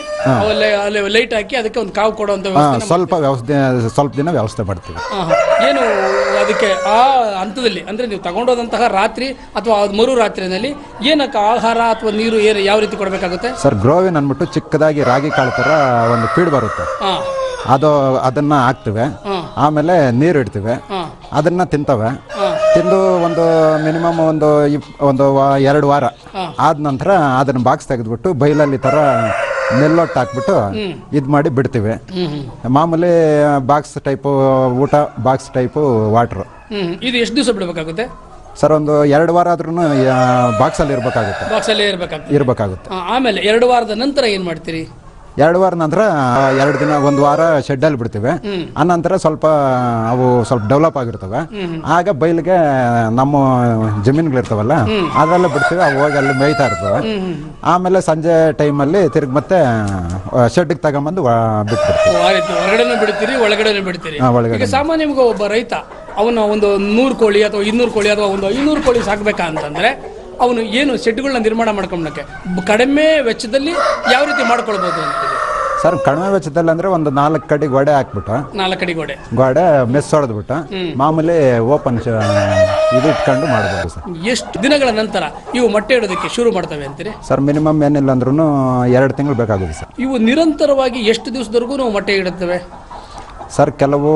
ಲೈಟ್ ಹಾಕಿ ಅದಕ್ಕೆ ಒಂದು ಕಾವು ಕೊಡುವಂತ ಸ್ವಲ್ಪ ವ್ಯವಸ್ಥೆ ಸ್ವಲ್ಪ ದಿನ ವ್ಯವಸ್ಥೆ ಮಾಡ್ತೀವಿ. ಏನು ಅದಕ್ಕೆ ಆ ಹಂತದಲ್ಲಿ ಅಂದ್ರೆ ನೀವು ತಗೊಂಡೋದಂತಹ ರಾತ್ರಿ ಅಥವಾ ಮರು ರಾತ್ರಿನಲ್ಲಿ ಏನಕ್ಕೆ ಆಹಾರ ಅಥವಾ ನೀರು ಏನು ಯಾವ ರೀತಿ ಕೊಡಬೇಕಾಗುತ್ತೆ? ಸರ್ ಗ್ರೋವಿನ್ ಅಂದ್ಬಿಟ್ಟು ಚಿಕ್ಕದಾಗಿ ರಾಗಿ ಕಾಳು ಥರ ಒಂದು ಫೀಡ್ ಬರುತ್ತೆ. ಅದು ಅದನ್ನ ಹಾಕ್ತಿವೆ. ಆಮೇಲೆ ನೀರು ಇಡ್ತೀವಿ. ಅದನ್ನ ತಿಂತವೆ. ತಿಂದು ಒಂದು ಮಿನಿಮಮ್ ಒಂದು ಇಪ್ ಒಂದು ವಾ- ಎರಡು ವಾರ. ಆದ ನಂತರ ಅದನ್ನ ಬಾಕ್ಸ್ ತೆಗೆದ್ಬಿಟ್ಟು ಬೈಲಲ್ಲಿ ಥರ ನೆಲ್ಲೊಟ್ಟು ಹಾಕ್ಬಿಟ್ಟು ಇದು ಮಾಡಿ ಬಿಡ್ತೀವಿ. ಮಾಮೂಲಿ ಬಾಕ್ಸ್ ಟೈಪು ಊಟ ಬಾಕ್ಸ್ ಟೈಪು ವಾಟ್ರು. ಹ್ಮ್. ಇದು ಎಷ್ಟು ದಿವಸ ಬಿಡಬೇಕಾಗುತ್ತೆ? ಸರ್ ಒಂದು ಎರಡು ವಾರ ಆದ್ರೂ ಬಾಕ್ಸಲ್ಲಿ ಇರಬೇಕಾಗುತ್ತೆ. ಬಾಕ್ಸಲ್ಲೇ ಇರಬೇಕಾಗ್ತದೆ. ಇರಬೇಕಾಗುತ್ತೆ. ಆಮೇಲೆ ಎರಡು ವಾರದ ನಂತರ ಏನು ಮಾಡ್ತೀರಿ? ಎರಡು ವಾರ ನಂತರ ಎರಡು ದಿನ ಒಂದು ವಾರ ಶೆಡ್ಡಲ್ಲಿ ಬಿಡ್ತೀವಿ. ಆನಂತರ ಸ್ವಲ್ಪ ಅವು ಸ್ವಲ್ಪ ಡೆವಲಪ್ ಆಗಿರ್ತವೆ. ಆಗ ಬೈಲಿಗೆ ನಮ್ಮ ಜಮೀನುಗಳಿರ್ತಾವಲ್ಲ ಅದರಲ್ಲೇ ಬಿಡ್ತೀವಿ ಅವು ಹೋಗಿ ಅಲ್ಲಿ ಮೇಯ್ತಾ ಇರ್ತವೆ. ಆಮೇಲೆ ಸಂಜೆ ಟೈಮಲ್ಲಿ ತಿರ್ಗಿ ಮತ್ತೆ ಶೆಡ್ಗೆ ತಗೊಂಬಂದು ಬಿಡ್ತೀವಿ ಸಾಮಾನ್ಯ ಬಿಡ್ತೀರಿ ಒಳಗಡೆ. ಈಗ ಒಬ್ಬ ರೈತ ಅವನು ಒಂದು ನೂರು ಕೋಳಿ ಅಥವಾ ಇನ್ನೂರು ಕೋಳಿ ಅಥವಾ ಒಂದು ಐನೂರು ಕೋಳಿ ಸಾಕ್ಬೇಕಾ ಅಂತಂದ್ರೆ ಅವನು ಏನು ಸೆಡ್ಗಳನ್ನ ನಿರ್ಮಾಣ ಮಾಡ್ಕೊಂಡಕ್ಕೆ ಕಡಿಮೆ ವೆಚ್ಚದಲ್ಲಿ ಯಾವ ರೀತಿ ಮಾಡ್ಕೊಳ್ಬೋದು ಅಂತ ಸರ್ ಕಡಿಮೆ ವೆಚ್ಚದಲ್ಲಿ ಅಂದ್ರೆ ಒಂದು ನಾಲ್ಕು ಕಡೆ ಗೋಡೆ ಹಾಕ್ಬಿಟ್ಟು ನಾಲ್ಕು ಕಡೆ ಗೋಡೆ. ಗೋಡೆ ಮೆಸ್ ಹೊಡೆದ್ಬಿಟ್ಟು ಮಾಮೂಲಿ ಓಪನ್ ಇದು ಇಟ್ಕೊಂಡು ಮಾಡ್ಬೋದು ಸರ್. ಎಷ್ಟು ದಿನಗಳ ನಂತರ ಇವು ಮೊಟ್ಟೆ ಇಡೋದಕ್ಕೆ ಶುರು ಮಾಡ್ತವೆ ಅಂತೀರಿ? ಸರ್ ಮಿನಿಮಮ್ ಏನಿಲ್ಲ ಅಂದ್ರೂ ಎರಡು ತಿಂಗಳು ಬೇಕಾಗುತ್ತೆ ಸರ್. ಇವು ನಿರಂತರವಾಗಿ ಎಷ್ಟು ದಿವಸದವರೆಗೂ ನಾವು ಮೊಟ್ಟೆ ಇಡುತ್ತವೆ? ಸರ್ ಕೆಲವು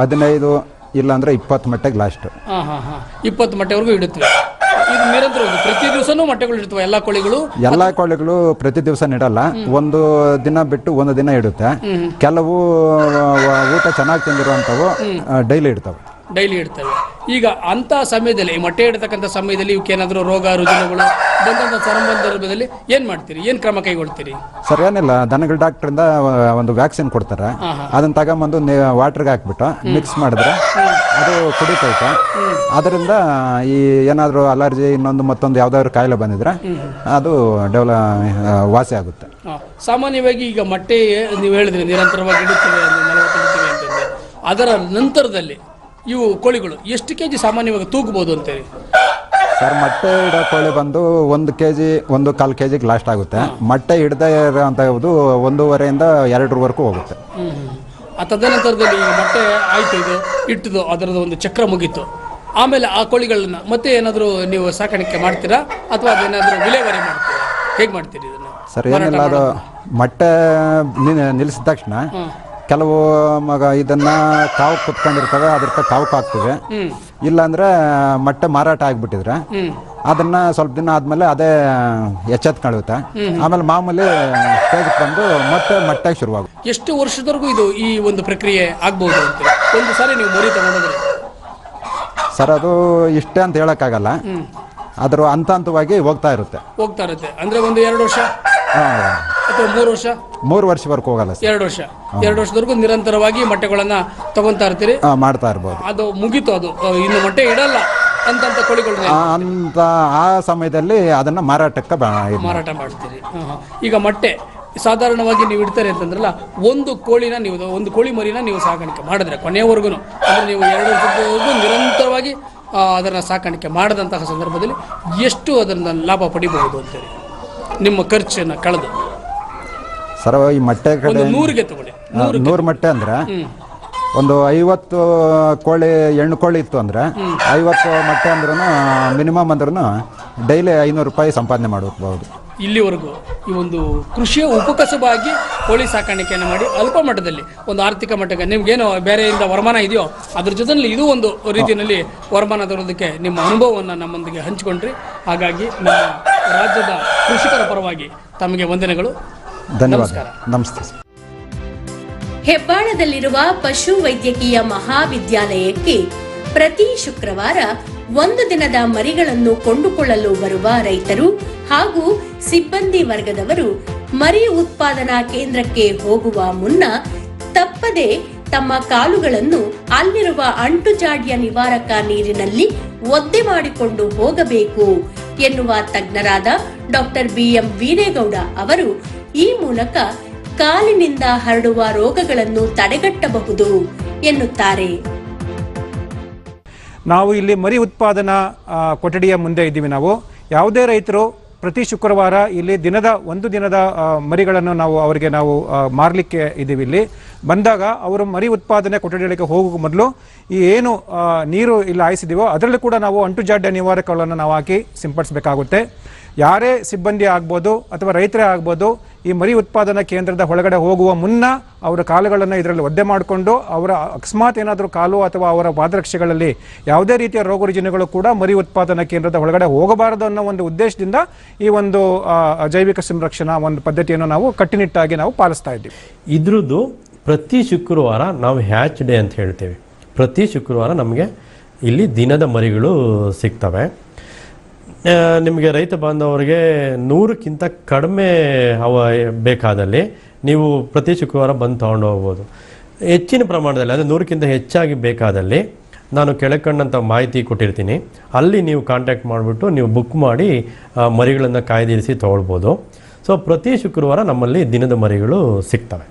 ಹದಿನೈದು ಇಲ್ಲಾಂದ್ರೆ ಇಪ್ಪತ್ತು ಮೊಟ್ಟೆಗೆ ಲಾಸ್ಟ್ ಹಾ ಹಾ ಹಾ. ಇಪ್ಪತ್ತು ಮೊಟ್ಟೆವರೆಗೂ ಇಡುತ್ತವೆ. ಇದು ನಿರಂತರವಾಗಿ ಪ್ರತಿ ದಿವಸನೂ ಮೊಟ್ಟೆಗಳು ಇಡ್ತವೆ ಎಲ್ಲಾ ಕೋಳಿಗಳು. ಎಲ್ಲಾ ಕೋಳಿಗಳು ಪ್ರತಿ ದಿವಸ ನೀಡಲ್ಲ. ಒಂದು ದಿನ ಬಿಟ್ಟು ಒಂದು ದಿನ ಇಡುತ್ತೆ. ಕೆಲವು ಊಟ ಚೆನ್ನಾಗಿ ತಿಂದಿರುವಂತವು ಡೈಲಿ ಇಡ್ತವೆ. ಡೈಲಿ ಇಡ್ತವೆ. ಈಗ ಅಂತ ಸಮಯದಲ್ಲಿ ಮೊಟ್ಟೆ ಇಡತಕ್ಕಂಥ ಸಮಯದಲ್ಲಿ ಇವಕ್ಕೇನಾದರೂ ರೋಗ ರುಜಿನಗಳು ಬಂದಂಥ ಸಂದರ್ಭದಲ್ಲಿ ಏನು ಮಾಡ್ತೀರಿ? ಏನು ಕ್ರಮ ಕೈಗೊಳ್ತೀರಿ? ಸರ್ ಏನಿಲ್ಲ. ದನಗಳ ಡಾಕ್ಟ್ರಿಂದ ಒಂದು ವ್ಯಾಕ್ಸಿನ್ ಕೊಡ್ತಾರೆ. ಅದನ್ನ ತಗೊಂಬಂದು ವಾಟರ್ಗೆ ಹಾಕ್ಬಿಟ್ಟು ಮಿಕ್ಸ್ ಮಾಡಿದ್ರೆ ಅದು ಕುಡಿತೈತೆ ಅದರಿಂದ ಈ ಏನಾದರೂ ಅಲರ್ಜಿ ಇನ್ನೊಂದು ಮತ್ತೊಂದು ಯಾವ್ದಾದ್ರು ಕಾಯಿಲೆ ಬಂದಿದ್ರೆ ಅದು ಡೆವಲ ವಾಸಿ ಆಗುತ್ತೆ. ಸಾಮಾನ್ಯವಾಗಿ ಈಗ ಮೊಟ್ಟೆ ನೀವು ಹೇಳಿದ್ರಿ ನಿರಂತರವಾಗಿ ಅದರ ನಂತರದಲ್ಲಿ ಇವು ಕೋಳಿಗಳು. ಎಷ್ಟು ಕೆ ಜಿ ಸಾಮಾನ್ಯವಾಗಿ ತೂಗಬಹುದು ಅಂತೇಳಿ? ಸರ್ ಮೊಟ್ಟೆ ಇಡೋ ಕೋಳಿ ಬಂದು ಒಂದು ಕೆ ಜಿ ಒಂದು ಕಾಲು ಕೆ ಜಿಗೆ ಲಾಸ್ಟ್ ಆಗುತ್ತೆ ಮೊಟ್ಟೆ ಇಡದೇ ಇದು ಒಂದೂವರೆಯಿಂದ ಎರಡರವರೆಗೂ ಹೋಗುತ್ತೆ. ಆ ತದನಂತರದಲ್ಲಿ ಈಗ ಮೊಟ್ಟೆ ಆಯ್ತು ಇದು ಇಟ್ಟದು ಅದರದ್ದು ಒಂದು ಚಕ್ರ ಮುಗೀತು. ಆಮೇಲೆ ಆ ಕೋಳಿಗಳನ್ನ ಮತ್ತೆ ಏನಾದರೂ ನೀವು ಸಾಕಾಣಿಕೆ ಮಾಡ್ತೀರಾ? ಅಥವಾ ಅದೇನಾದರೂ ವಿಲೇವಾರಿ ಮಾಡ್ತೀರಾ? ಹೇಗೆ ಮಾಡ್ತೀರಿ ಇದನ್ನು? ಸರ್ ಏನಿಲ್ಲ ಅದು ಮೊಟ್ಟೆ ನಿಲ್ಲಿಸಿದ ತಕ್ಷಣ ಕೆಲವು ಮಗ ಇದನ್ನ ಕಾವು ಕುತ್ಕೊಂಡಿರ್ತವೆ ಅದಕ್ಕೆ ಕಾವುಕ್ ಹಾಕ್ತಿವಿ ಇಲ್ಲಾಂದ್ರೆ ಮೊಟ್ಟೆ ಮಾರಾಟ ಆಗ್ಬಿಟ್ಟಿದ್ರೆ ಅದನ್ನ ಸ್ವಲ್ಪ ದಿನ ಆದ್ಮೇಲೆ ಅದೇ ಎಚ್ಚೆತ್ಕೊಳ್ಳುತ್ತೆ ಆಮೇಲೆ ಮಾಮೂಲಿ ಬಂದು ಮತ್ತೆ ಮೊಟ್ಟೆ ಶುರುವಾಗುತ್ತೆ. ಎಷ್ಟು ವರ್ಷದವರೆಗೂ ಇದು ಈ ಒಂದು ಪ್ರಕ್ರಿಯೆ ಆಗ್ಬಹುದು ಅಂತ. ಒಂದು ಸಾರಿ ನೀವು ಮರಿ ತಗೊಂಡ್ರೆ ಸರ್ ಅದು ಇಷ್ಟೇ ಅಂತ ಹೇಳಕ್ಕಾಗಲ್ಲ. ಅದ್ರ ಹಂತ ಹಂತವಾಗಿ ಹೋಗ್ತಾ ಇರುತ್ತೆ. ಹೋಗ್ತಾ ಇರುತ್ತೆ. ಅಂದ್ರೆ ಒಂದು ಎರಡು ವರ್ಷ? ಅಥವಾ ಮೂರು ವರ್ಷ? ಮೂರು ವರ್ಷವರೆಗೂ ಹೋಗಲ್ಲ ಸರ್. ಎರಡು ವರ್ಷ. ಎರಡು ವರ್ಷದವರೆಗೂ ನಿರಂತರವಾಗಿ ಮೊಟ್ಟೆಗಳನ್ನ ತಗೊಂತಾ ಇರ್ತೀರಿ? ಆ, ಮಾಡ್ತಾ ಇರ್ಬೋದು. ಅದು ಮುಗೀತು ಅದು. ಇನ್ನು ಮೊಟ್ಟೆ ಇಡಲ್ಲ. ಅಂತ ಕೋಳಿಗಳು ಆ, ಅಂತ ಆ ಸಮಯದಲ್ಲಿ ಅದನ್ನ ಮಾರಾಟಕ್ಕೆ ಬ- ಇದ್ ಮಾರಾಟ ಮಾಡ್ತೀರಿ. ಹಾ, ಹಾ. ಈಗ ಮೊಟ್ಟೆ ಸಾಧಾರಣವಾಗಿ ನೀವು ಇಡ್ತಾರೆ ಅಂತಂದ್ರಲ್ಲ ಒಂದು ಕೋಳಿನ ನೀವು ಒಂದು ಕೋಳಿ ಮರಿನ ನೀವು ಸಾಗಾಣಿಕೆ ಮಾಡಿದ್ರೆ ಕೊನೆಯವರೆಗೂ ಅಂದ್ರೆ ನೀವು ಎರಡು ವರ್ಷದವರೆಗೂ ನಿರಂತರವಾಗಿ ಅದನ್ನ ಸಾಕಾಣಿಕೆ ಮಾಡದಂತಹ ಸಂದರ್ಭದಲ್ಲಿ ಎಷ್ಟು ಅದನ್ನು ಲಾಭ ಪಡಿಬಹುದು ಅಂತೇಳಿ. ನಿಮ್ಮ ಖರ್ಚನ್ನು ಕಳೆದು. ಸರ್ ಈ ಮೊಟ್ಟೆ ಕಡೆ ಒಂದು ನೂರಿಗೆ ತಗೊಳ್ಳಿ. ನೂರು ಮೊಟ್ಟೆ ಅಂದ್ರೆ ಒಂದು ಐವತ್ತು ಕೋಳಿ ಹೆಣ್ಣು ಕೋಳಿ ಇತ್ತು ಅಂದ್ರೆ ಐವತ್ತು ಮೊಟ್ಟೆ ಅಂದ್ರೂ ಮಿನಿಮಮ್ ಅಂದ್ರೂ ಡೈಲಿ ಐನೂರು ರೂಪಾಯಿ ಸಂಪಾದನೆ ಮಾಡಬಹುದು ಇಲ್ಲಿವರೆಗೂ ಈ ಒಂದು ಕೃಷಿಯ ಉಪಕಸಬಾಗಿ ಕೋಳಿ ಸಾಕಾಣಿಕೆಯನ್ನು ಮಾಡಿ ಅಲ್ಪ ಮಟ್ಟದಲ್ಲಿ ಒಂದು ಆರ್ಥಿಕ ಮಟ್ಟಕ್ಕೆ ನಿಮ್ಗೇನು ಬೇರೆಯಿಂದ ವರಮಾನ ಇದೆಯೋ ಅದ್ರ ಜೊತೆಯಲ್ಲಿ ಇದು ಒಂದು ರೀತಿಯಲ್ಲಿ ವರಮಾನ ತರೋದಕ್ಕೆ ನಿಮ್ಮ ಅನುಭವವನ್ನು ನಮ್ಮೊಂದಿಗೆ ಹಂಚಿಕೊಂಡ್ರಿ. ಹಾಗಾಗಿ ನಮ್ಮ ರಾಜ್ಯದ ಕೃಷಿಕರ ಪರವಾಗಿ ತಮಗೆ ವಂದನೆಗಳು. ಧನ್ಯವಾದ. ನಮಸ್ತೆ ಹೆಬ್ಬಾಳದಲ್ಲಿರುವ ಪಶು ವೈದ್ಯಕೀಯ ಮಹಾವಿದ್ಯಾಲಯಕ್ಕೆ ಪ್ರತಿ ಶುಕ್ರವಾರ ಒಂದು ದಿನದ ಮರಿಗಳನ್ನು ಕೊಂಡುಕೊಳ್ಳಲು ಬರುವ ರೈತರು ಹಾಗೂ ಸಿಬ್ಬಂದಿ ವರ್ಗದವರು ಮರಿ ಉತ್ಪಾದನಾ ಕೇಂದ್ರಕ್ಕೆ ಹೋಗುವ ಮುನ್ನ ತಪ್ಪದೆ ತಮ್ಮ ಕಾಲುಗಳನ್ನು ಅಲ್ಲಿರುವ ಅಂಟುಜಾಡ್ಯ ನಿವಾರಕ ನೀರಿನಲ್ಲಿ ಒದ್ದೆ ಮಾಡಿಕೊಂಡು ಹೋಗಬೇಕು ಎನ್ನುವ ತಜ್ಞರಾದ ಡಾಕ್ಟರ್ ಬಿಎಂ ವೀರೇಗೌಡ ಅವರು ಈ ಮೂಲಕ ಕಾಲಿನಿಂದ ಹರಡುವ ರೋಗಗಳನ್ನು ತಡೆಗಟ್ಟಬಹುದು ಎನ್ನುತ್ತಾರೆ. ನಾವು ಇಲ್ಲಿ ಮರಿ ಉತ್ಪಾದನಾ ಕೊಠಡಿಯ ಮುಂದೆ ಇದ್ದೀವಿ ನಾವು. ಯಾವುದೇ ರೈತರು ಪ್ರತಿ ಶುಕ್ರವಾರ ಇಲ್ಲಿ ದಿನದ ಒಂದು ದಿನದ ಮರಿಗಳನ್ನು ನಾವು ಅವರಿಗೆ ನಾವು ಮಾರಲಿಕ್ಕೆ ಇದ್ದೀವಿ ಇಲ್ಲಿ. ಬಂದಾಗ ಅವರು ಮರಿ ಉತ್ಪಾದನೆ ಕೊಠಡಿಗಳಿಗೆ ಹೋಗುವ ಮೊದಲು ಈ ಏನು ನೀರು ಇಲ್ಲಿ ಹಾಯಿಸಿದೀವೋ, ಅದರಲ್ಲಿ ಕೂಡ ನಾವು ಅಂಟುಜಾಡ್ಯ ನಿವಾರಕಗಳನ್ನು ನಾವು ಹಾಕಿ ಸಿಂಪಡಿಸಬೇಕಾಗುತ್ತೆ. ಯಾರೇ ಸಿಬ್ಬಂದಿ ಆಗ್ಬೋದು ಅಥವಾ ರೈತರೇ ಆಗ್ಬೋದು, ಈ ಮರಿ ಉತ್ಪಾದನಾ ಕೇಂದ್ರದ ಒಳಗಡೆ ಹೋಗುವ ಮುನ್ನ ಅವರ ಕಾಲುಗಳನ್ನು ಇದರಲ್ಲಿ ಒದ್ದೆ ಮಾಡಿಕೊಂಡು ಅವರ ಅಕಸ್ಮಾತ್ ಏನಾದರೂ ಕಾಲು ಅಥವಾ ಅವರ ಪಾದರಕ್ಷೆಗಳಲ್ಲಿ ಯಾವುದೇ ರೀತಿಯ ರೋಗ ರುಜಿನಗಳು ಕೂಡ ಮರಿ ಉತ್ಪಾದನಾ ಕೇಂದ್ರದ ಒಳಗಡೆ ಹೋಗಬಾರದು ಅನ್ನೋ ಒಂದು ಉದ್ದೇಶದಿಂದ ಈ ಒಂದು ಜೈವಿಕ ಸಂರಕ್ಷಣಾ ಒಂದು ಪದ್ಧತಿಯನ್ನು ನಾವು ಕಟ್ಟುನಿಟ್ಟಾಗಿ ನಾವು ಪಾಲಿಸ್ತಾ ಇದ್ದೀವಿ. ಇದ್ರದ್ದು ಪ್ರತಿ ಶುಕ್ರವಾರ ನಾವು ಹ್ಯಾಚ್ ಡೇ ಅಂತ ಹೇಳ್ತೇವೆ. ಪ್ರತಿ ಶುಕ್ರವಾರ ನಮಗೆ ಇಲ್ಲಿ ದಿನದ ಮರಿಗಳು ಸಿಗ್ತವೆ. ನಿಮಗೆ ರೈತ ಬಾಂಧವರಿಗೆ ನೂರಕ್ಕಿಂತ ಕಡಿಮೆ ಅವ ಬೇಕಾದಲ್ಲಿ ನೀವು ಪ್ರತಿ ಶುಕ್ರವಾರ ಬಂದು ತಗೊಂಡು ಹೋಗ್ಬೋದು. ಹೆಚ್ಚಿನ ಪ್ರಮಾಣದಲ್ಲಿ, ಅಂದರೆ ನೂರಕ್ಕಿಂತ ಹೆಚ್ಚಾಗಿ ಬೇಕಾದಲ್ಲಿ ನಾನು ಕೆಳಕಂಡಂಥ ಮಾಹಿತಿ ಕೊಟ್ಟಿರ್ತೀನಿ. ಅಲ್ಲಿ ನೀವು ಕಾಂಟ್ಯಾಕ್ಟ್ ಮಾಡಿಬಿಟ್ಟು ನೀವು ಬುಕ್ ಮಾಡಿ ಮರಿಗಳನ್ನು ಕಾಯ್ದಿರಿಸಿ ತೊಗೊಳ್ಬೋದು. ಸೊ ಪ್ರತಿ ಶುಕ್ರವಾರ ನಮ್ಮಲ್ಲಿ ದಿನದ ಮರಿಗಳು ಸಿಗ್ತವೆ.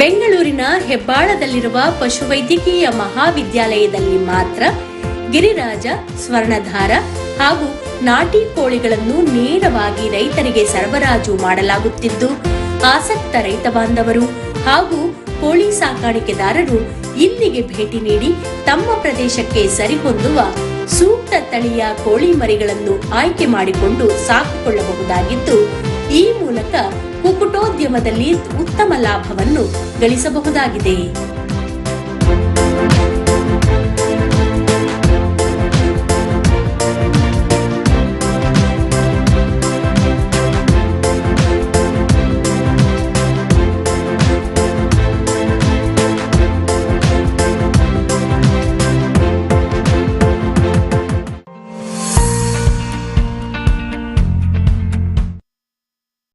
ಬೆಂಗಳೂರಿನ ಹೆಬ್ಬಾಳದಲ್ಲಿರುವ ಪಶುವೈದ್ಯಕೀಯ ಮಹಾವಿದ್ಯಾಲಯದಲ್ಲಿ ಮಾತ್ರ ಗಿರಿರಾಜ, ಸ್ವರ್ಣಧಾರ ಹಾಗೂ ನಾಟಿ ಕೋಳಿಗಳನ್ನು ನೇರವಾಗಿ ರೈತರಿಗೆ ಸರಬರಾಜು ಮಾಡಲಾಗುತ್ತಿದ್ದು, ಆಸಕ್ತ ರೈತ ಬಾಂಧವರು ಹಾಗೂ ಕೋಳಿ ಸಾಕಾಣಿಕೆದಾರರು ಇಲ್ಲಿಗೆ ಭೇಟಿ ನೀಡಿ ತಮ್ಮ ಪ್ರದೇಶಕ್ಕೆ ಸರಿಹೊಂದುವ ಸೂಕ್ತ ತಳಿಯ ಕೋಳಿ ಮರಿಗಳನ್ನು ಆಯ್ಕೆ ಮಾಡಿಕೊಂಡು ಸಾಕಿಕೊಳ್ಳಬಹುದಾಗಿದ್ದು ಈ ಮೂಲಕ ಕುಕುಟೋದ್ಯಮದಲ್ಲಿ ಉತ್ತಮ ಲಾಭವನ್ನು ಗಳಿಸಬಹುದಾಗಿದೆ.